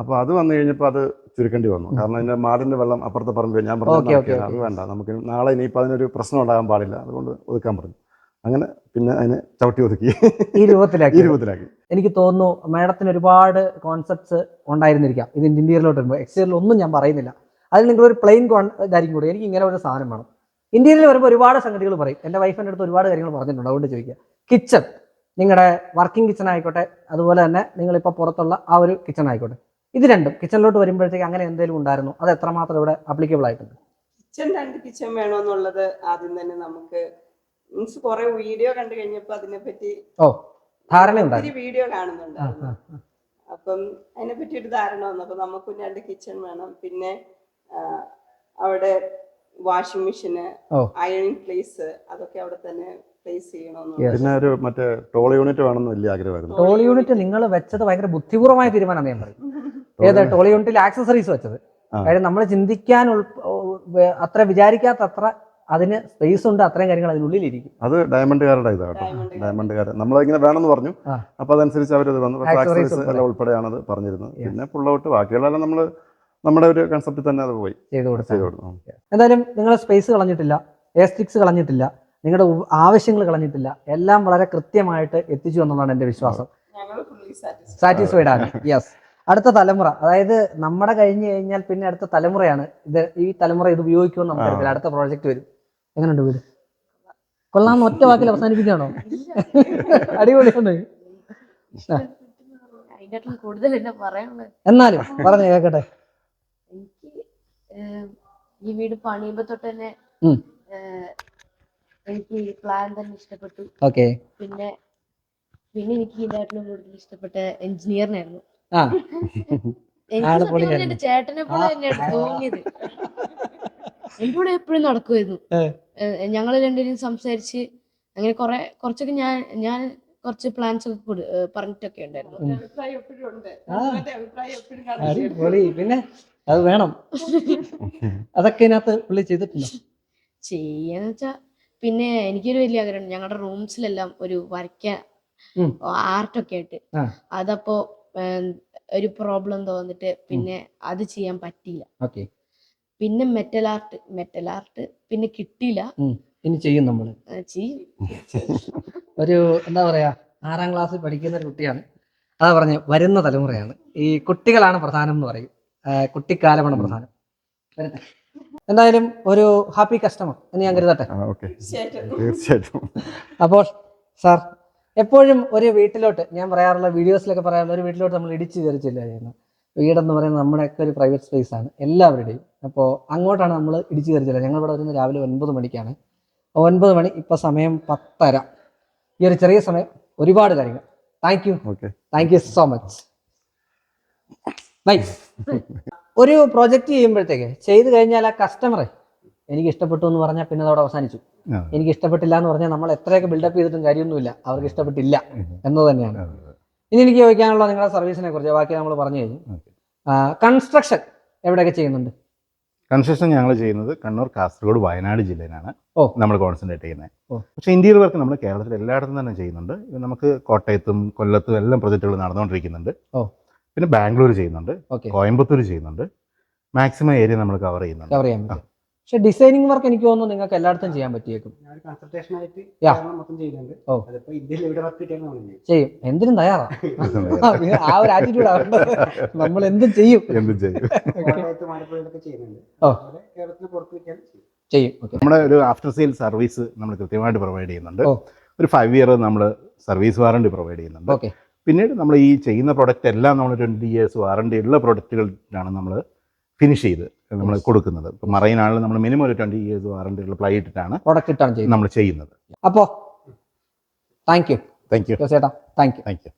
അപ്പൊ അത് വന്നു കഴിഞ്ഞപ്പോൾ അത് ചുരുക്കേണ്ടി വന്നു. കാരണം അതിന്റെ മാടിന്റെ വെള്ളം അപ്പുറത്തെ പറമ്പ് ഞാൻ പറഞ്ഞു അത് വേണ്ട. നമുക്ക് നാളെ ഇനിയിപ്പോൾ അതിനൊരു പ്രശ്നം ഉണ്ടാകാൻ പാടില്ല. അതുകൊണ്ട് ഒതുക്കാൻ പറഞ്ഞു. അങ്ങനെ പിന്നെ അതിനെ ചവിട്ടി ഒതുക്കി. ഈ ഈ രൂപത്തിലാക്കി. രൂപത്തിലാക്കി എനിക്ക് തോന്നുന്നു മാഡത്തിന് ഒരുപാട് കോൺസെപ്റ്റ്സ് ഉണ്ടായിരുന്നിരിക്കാം. ഇത് ഇന്റീരിയറിലോട്ട് വരുമ്പോൾ എക്സ്റ്റീരിയറിൽ ഒന്നും ഞാൻ പറയുന്നില്ല. അതിൽ നിങ്ങൾ ഒരു പ്ലെയിൻ കോൺ ഇതായിരിക്കും കൂടി എനിക്ക് ഇങ്ങനെ ഒരു സാധനം വേണം. ഇന്ത്യയിൽ വരുമ്പോൾ ഒരുപാട് സംഗതികൾ പറയും. എന്റെ വൈഫിന്റെ അടുത്ത് ഒരുപാട് കാര്യങ്ങൾ പറഞ്ഞിട്ടുണ്ട്. അതുകൊണ്ട് ചോദിക്കുക കിച്ചൺ നിങ്ങളുടെ വർക്കിംഗ് കിച്ചൺ ആയിക്കോട്ടെ അതുപോലെ തന്നെ നിങ്ങളിപ്പോൾ പുറത്തുള്ള ആ ഒരു കിച്ചൺ ആയിക്കോട്ടെ. ഇത് രണ്ടും കിച്ചണിലോട്ട് വരുമ്പോഴത്തേക്ക് അങ്ങനെ എന്തെങ്കിലും ഉണ്ടായിരുന്നു? അത് എത്രമാത്രം ഇവിടെ അപ്ലിക്കബിൾ ആയിട്ടുണ്ട്? കിച്ചൺ രണ്ട് കിച്ചൺ വേണമെന്നുള്ളത് ആദ്യം തന്നെ നമുക്ക് മീൻസ് കുറെ വീഡിയോ കണ്ടു കഴിഞ്ഞപ്പോ അതിനെപ്പറ്റി ഓ ധാരണയുണ്ടായിരുന്നു ഒത്തിരി വീഡിയോ കാണുന്നുണ്ട്. അപ്പം അതിനെ പറ്റി അപ്പം അതിനെപ്പറ്റി ഒരു ധാരണ വന്നു. അപ്പൊ നമുക്കും രണ്ട് കിച്ചൺ വേണം. പിന്നെ അവിടെ വാഷിംഗ് മെഷീന് അയൺ അയണിങ് പ്ലേസ് അതൊക്കെ അവിടെ തന്നെ പിന്നെ ഒരു മറ്റേ ടോൾ യൂണിറ്റ് വേണമെന്ന് വലിയ ആഗ്രഹമായിരുന്നു. ടോൾ യൂണിറ്റ് നിങ്ങൾ വെച്ചത് ഭയങ്കര ബുദ്ധിപൂർവമായ തീരുമാനം ഞാൻ പറയും ഏത് ടോൾ യൂണിറ്റിൽ ആക്സസറീസ് വെച്ചത്? അതായത് കാര്യം നമ്മൾ ചിന്തിക്കാൻ അത്ര വിചാരിക്കാത്ത അത്ര അതിന് സ്പേസ് ഉണ്ട് അത്രയും കാര്യങ്ങൾ അതിനുള്ളിൽ ഇരിക്കും. അത് ഡയമണ്ടുകാരുടെ ഇതാ കേട്ടോ. ഡയമണ്ട് കാരുടെ. ഡയമണ്ടുകാർ നമ്മളിങ്ങനെ വേണമെന്ന് പറഞ്ഞു. അപ്പോൾ അപ്പൊ അതനുസരിച്ച് അവരത് വന്നു accessories എല്ലാം ഉൾപ്പെടെയാണത് പറഞ്ഞിരുന്നത്. പിന്നെ പുള്ളൗട്ട് ബാക്കിയുള്ളതെല്ലാം നമ്മൾ നമ്മുടെ ഒരു കൺസെപ്റ്റ് തന്നെ അത് പോയി. ചെയ്തു കൊടുത്തു. എന്തായാലും നിങ്ങൾ സ്പേസ് കളഞ്ഞിട്ടില്ല എസ്റ്റിക്സ് കളഞ്ഞിട്ടില്ല നിങ്ങളുടെ ആവശ്യങ്ങൾ കളഞ്ഞിട്ടില്ല എല്ലാം വളരെ കൃത്യമായിട്ട് എത്തിച്ചു എന്നുള്ളതാണ് എന്റെ വിശ്വാസം. സാറ്റിസ്ഫൈഡ് സാറ്റിസ്ഫൈഡ് ആണ്. യെസ് അടുത്ത തലമുറ. അതായത് നമ്മുടെ കഴിഞ്ഞു കഴിഞ്ഞാൽ പിന്നെ അടുത്ത തലമുറയാണ് ഇത് ഈ തലമുറ ഇത് ഉപയോഗിക്കുമെന്ന് നമുക്കറിയില്ല അടുത്ത പ്രോജക്റ്റ് വരും. എങ്ങനെയുണ്ട് വീട്? കൊള്ളാന്ന് ഒറ്റ വാക്കിൽ അവസാനിപ്പിക്കുകയാണോ? അടിപൊളിയാണ്. കൂടുതൽ എന്നാലും പറഞ്ഞു കേക്കട്ടെ. എനിക്ക് ഈ വീട് പണിയുമ്പോ തൊട്ട് തന്നെ എനിക്ക് ഈ പ്ലാൻ തന്നെ ഇഷ്ടപ്പെട്ടു. ഓക്കെ. പിന്നെ പിന്നെ എനിക്ക് ഇതിനായിട്ടും കൂടുതൽ ഇഷ്ടപ്പെട്ട എഞ്ചിനീയറിനായിരുന്നു എനിക്ക്. എന്റെ ചേട്ടനെ പോലെ തന്നെയാണ് തോന്നിയത്. എന്റെ കൂടെ എപ്പോഴും നടക്കുമായിരുന്നു. ഞങ്ങൾ രണ്ടുപേരും സംസാരിച്ച് അങ്ങനെ കുറെ കുറച്ചൊക്കെ ഞാൻ ഞാൻ കുറച്ച് പ്ലാൻസ് ഒക്കെ പറഞ്ഞിട്ടൊക്കെ ഉണ്ടായിരുന്നു. പിന്നെ അത് വേണം. അതൊക്കെ ഇതിനകത്ത് പുള്ളി ചെയ്തിട്ടുണ്ടോ? ചെയ്യാന്ന് വെച്ചാ പിന്നെ എനിക്കൊരു വലിയ ആഗ്രഹം ഞങ്ങളുടെ റൂംസിലെല്ലാം ഒരു വരയ്ക്കാൻ. ആർട്ടൊക്കെ ആയിട്ട്. അതപ്പോ ഒരു പ്രോബ്ലം തോന്നിട്ട് പിന്നെ അത് ചെയ്യാൻ പറ്റിയില്ല. ഓക്കെ. പിന്നെ മെറ്റൽ ആർട്ട് മെറ്റൽ ആർട്ട് പിന്നെ കിട്ടിയില്ല. ഇനി ചെയ്യും നമ്മൾ ചെയ്യും. ഒരു എന്താ പറയാ ആറാം ക്ലാസ്സിൽ പഠിക്കുന്ന ഒരു കുട്ടിയാണ്. അതാ പറഞ്ഞ വരുന്ന തലമുറയാണ്. ഈ കുട്ടികളാണ് പ്രധാനം എന്ന് പറയും. കുട്ടിക്കാലമാണ് പ്രധാനം. എന്തായാലും ഒരു ഹാപ്പി കസ്റ്റമർ എന്ന് ഞാൻ കരുതട്ടെ. തീർച്ചയായിട്ടും. തീർച്ചയായിട്ടും. അപ്പോൾ സാർ എപ്പോഴും ഒരു വീട്ടിലോട്ട് ഞാൻ പറയാറുള്ള വീഡിയോസിലൊക്കെ പറയാറുള്ള ഒരു വീട്ടിലോട്ട് നമ്മൾ ഇടിച്ചു കയറിച്ചില്ല ചെയ്യുന്നത്. വീടെന്ന് പറയുന്നത് നമ്മുടെയൊക്കെ ഒരു പ്രൈവറ്റ് സ്പേസ് ആണ്. എല്ലാവരുടെയും. അപ്പോൾ അങ്ങോട്ടാണ് നമ്മൾ ഇടിച്ചു കയറിച്ചില്ല ഞങ്ങൾ ഇവിടെ വരുന്നത് രാവിലെ ഒൻപത് മണിക്കാണ്. ഒൻപത് മണി ഇപ്പോൾ സമയം പത്തര. ഈ ഒരു ചെറിയ സമയം ഒരുപാട് കാര്യങ്ങൾ. Thank you okay thank you so much bye ഒരു പ്രോജക്റ്റ് ചെയ്യുമ്പോഴത്തേക്ക് ചെയ്ത് കഴിഞ്ഞാൽ ആ കസ്റ്റമറെ എനിക്ക് ഇഷ്ടപ്പെട്ടു എന്ന് പറഞ്ഞാൽ പിന്നെ അതോടെ അവസാനിച്ചു. എനിക്ക് ഇഷ്ടപ്പെട്ടില്ല എന്ന് പറഞ്ഞാൽ നമ്മൾ എത്രയൊക്കെ ബിൽഡപ്പ് ചെയ്തിട്ടും കാര്യമൊന്നുമില്ല. അവർക്ക് ഇഷ്ടപ്പെട്ടില്ല എന്നത് തന്നെയാണ്. ഇനി എനിക്ക് ചോദിക്കാനുള്ള നിങ്ങളുടെ സർവീസിനെ കുറിച്ച് ബാക്കി നമ്മൾ പറഞ്ഞു കഴിഞ്ഞു. കൺസ്ട്രക്ഷൻ എവിടെയൊക്കെ ചെയ്യുന്നുണ്ട്? കൺസ്ട്രക്ഷൻ ഞങ്ങൾ ചെയ്യുന്നത് കണ്ണൂർ കാസർഗോഡ് വയനാട് ജില്ലയിലാണ്. ഓ. നമ്മൾ കോൺസെൻട്രേറ്റ് ചെയ്യുന്നത്. പക്ഷേ ഇന്ത്യയിൽ വർക്ക് നമ്മൾ കേരളത്തിൽ എല്ലായിടത്തും തന്നെ ചെയ്യുന്നുണ്ട്. നമുക്ക് കോട്ടയത്തും കൊല്ലത്തും എല്ലാം പ്രൊജക്റ്റുകൾ നടന്നുകൊണ്ടിരിക്കുന്നുണ്ട്. ഓ. പിന്നെ ബാംഗ്ലൂർ ചെയ്യുന്നുണ്ട്. കോയമ്പത്തൂർ ചെയ്യുന്നുണ്ട്. മാക്സിമം ഏരിയ നമ്മൾ കവർ ചെയ്യുന്നുണ്ട്. പക്ഷെ ഡിസൈനിങ് വർക്ക് എനിക്ക് തോന്നുന്നു നിങ്ങൾക്ക് എല്ലായിടത്തും ചെയ്യാൻ പറ്റിയേക്കും. ചെയ്യും. എന്തിനും തയ്യാറാ. ആ ഒരു ആറ്റിറ്റ്യൂഡ് നമ്മൾ എന്തും ചെയ്യും. എന്തും ചെയ്യും. നമ്മുടെ ഒരു ആഫ്റ്റർ സെയിൽ സർവീസ് നമ്മൾ കൃത്യമായിട്ട് പ്രൊവൈഡ് ചെയ്യുന്നുണ്ട്. ഒരു ഫൈവ് ഇയർ നമ്മൾ സർവീസ് വാറണ്ടി പ്രൊവൈഡ് ചെയ്യുന്നുണ്ട്. ഓക്കെ. പിന്നീട് നമ്മൾ ഈ ചെയ്യുന്ന പ്രൊഡക്റ്റ് എല്ലാം നമ്മൾ ട്വന്റി ഇയേഴ്സ് വാറണ്ടി ഉള്ള പ്രൊഡക്റ്റുകളാണ് നമ്മൾ ഫിനിഷ് ചെയ്ത്. നമ്മൾ കൊടുക്കുന്നത്. മറൈൻ മറൈനാണെങ്കിൽ നമ്മൾ മിനിമം ഒരു ട്വന്റി ഇയേഴ്സ് വാറണ്ടി ഉള്ള പ്ലൈ ഇട്ടിട്ടാണ് പ്രൊഡക്റ്റ് ഇട്ടാണ് ചെയ്യുന്നത്. നമ്മൾ ചെയ്യുന്നത്. അപ്പോ താങ്ക് യു താങ്ക് യു ചേട്ടാ താങ്ക് യു താങ്ക് യു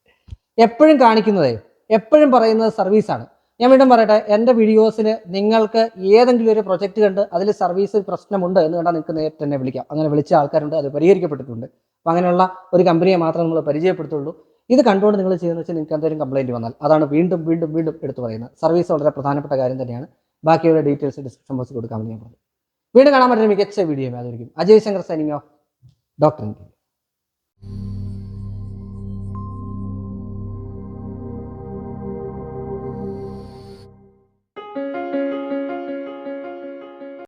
എപ്പോഴും കാണിക്കുന്നതേ എപ്പോഴും പറയുന്നത് സർവീസാണ് ഞാൻ വീണ്ടും പറയട്ടെ എന്റെ വീഡിയോസിന് നിങ്ങൾക്ക് ഏതെങ്കിലും ഒരു പ്രൊജക്റ്റ് കണ്ട് അതിൽ സർവീസ് പ്രശ്നമുണ്ട് എന്ന് കണ്ടാൽ നിങ്ങൾക്ക് നേരിട്ട് തന്നെ വിളിക്കാം. അങ്ങനെ വിളിച്ച ആൾക്കാരുണ്ട് അത് പരിഹരിക്കപ്പെട്ടിട്ടുണ്ട്. അപ്പം അങ്ങനെയുള്ള ഒരു കമ്പനിയെ മാത്രം നമ്മൾ പരിചയപ്പെടുത്തുള്ളൂ. ഇത് കണ്ടുകൊണ്ട് നിങ്ങൾ ചെയ്യുന്ന വെച്ചാൽ നിങ്ങൾക്ക് എന്തെങ്കിലും കംപ്ലയിന്റ് വന്നാൽ അതാണ് വീണ്ടും വീണ്ടും വീണ്ടും എടുത്തു പറയുന്നത്. സർവീസ് വളരെ പ്രധാനപ്പെട്ട കാര്യം തന്നെയാണ്. ബാക്കിയുള്ള ഡീറ്റെയിൽസ് ഡിസ്ക്രിപ്ഷൻ ബോക്സിൽ കൊടുക്കാമെന്ന് ഞാൻ പറഞ്ഞു വീണ്ടും കാണാൻ പറ്റുന്ന മികച്ച വീഡിയോ അതായിരിക്കും Ajay Shankar signing off doctor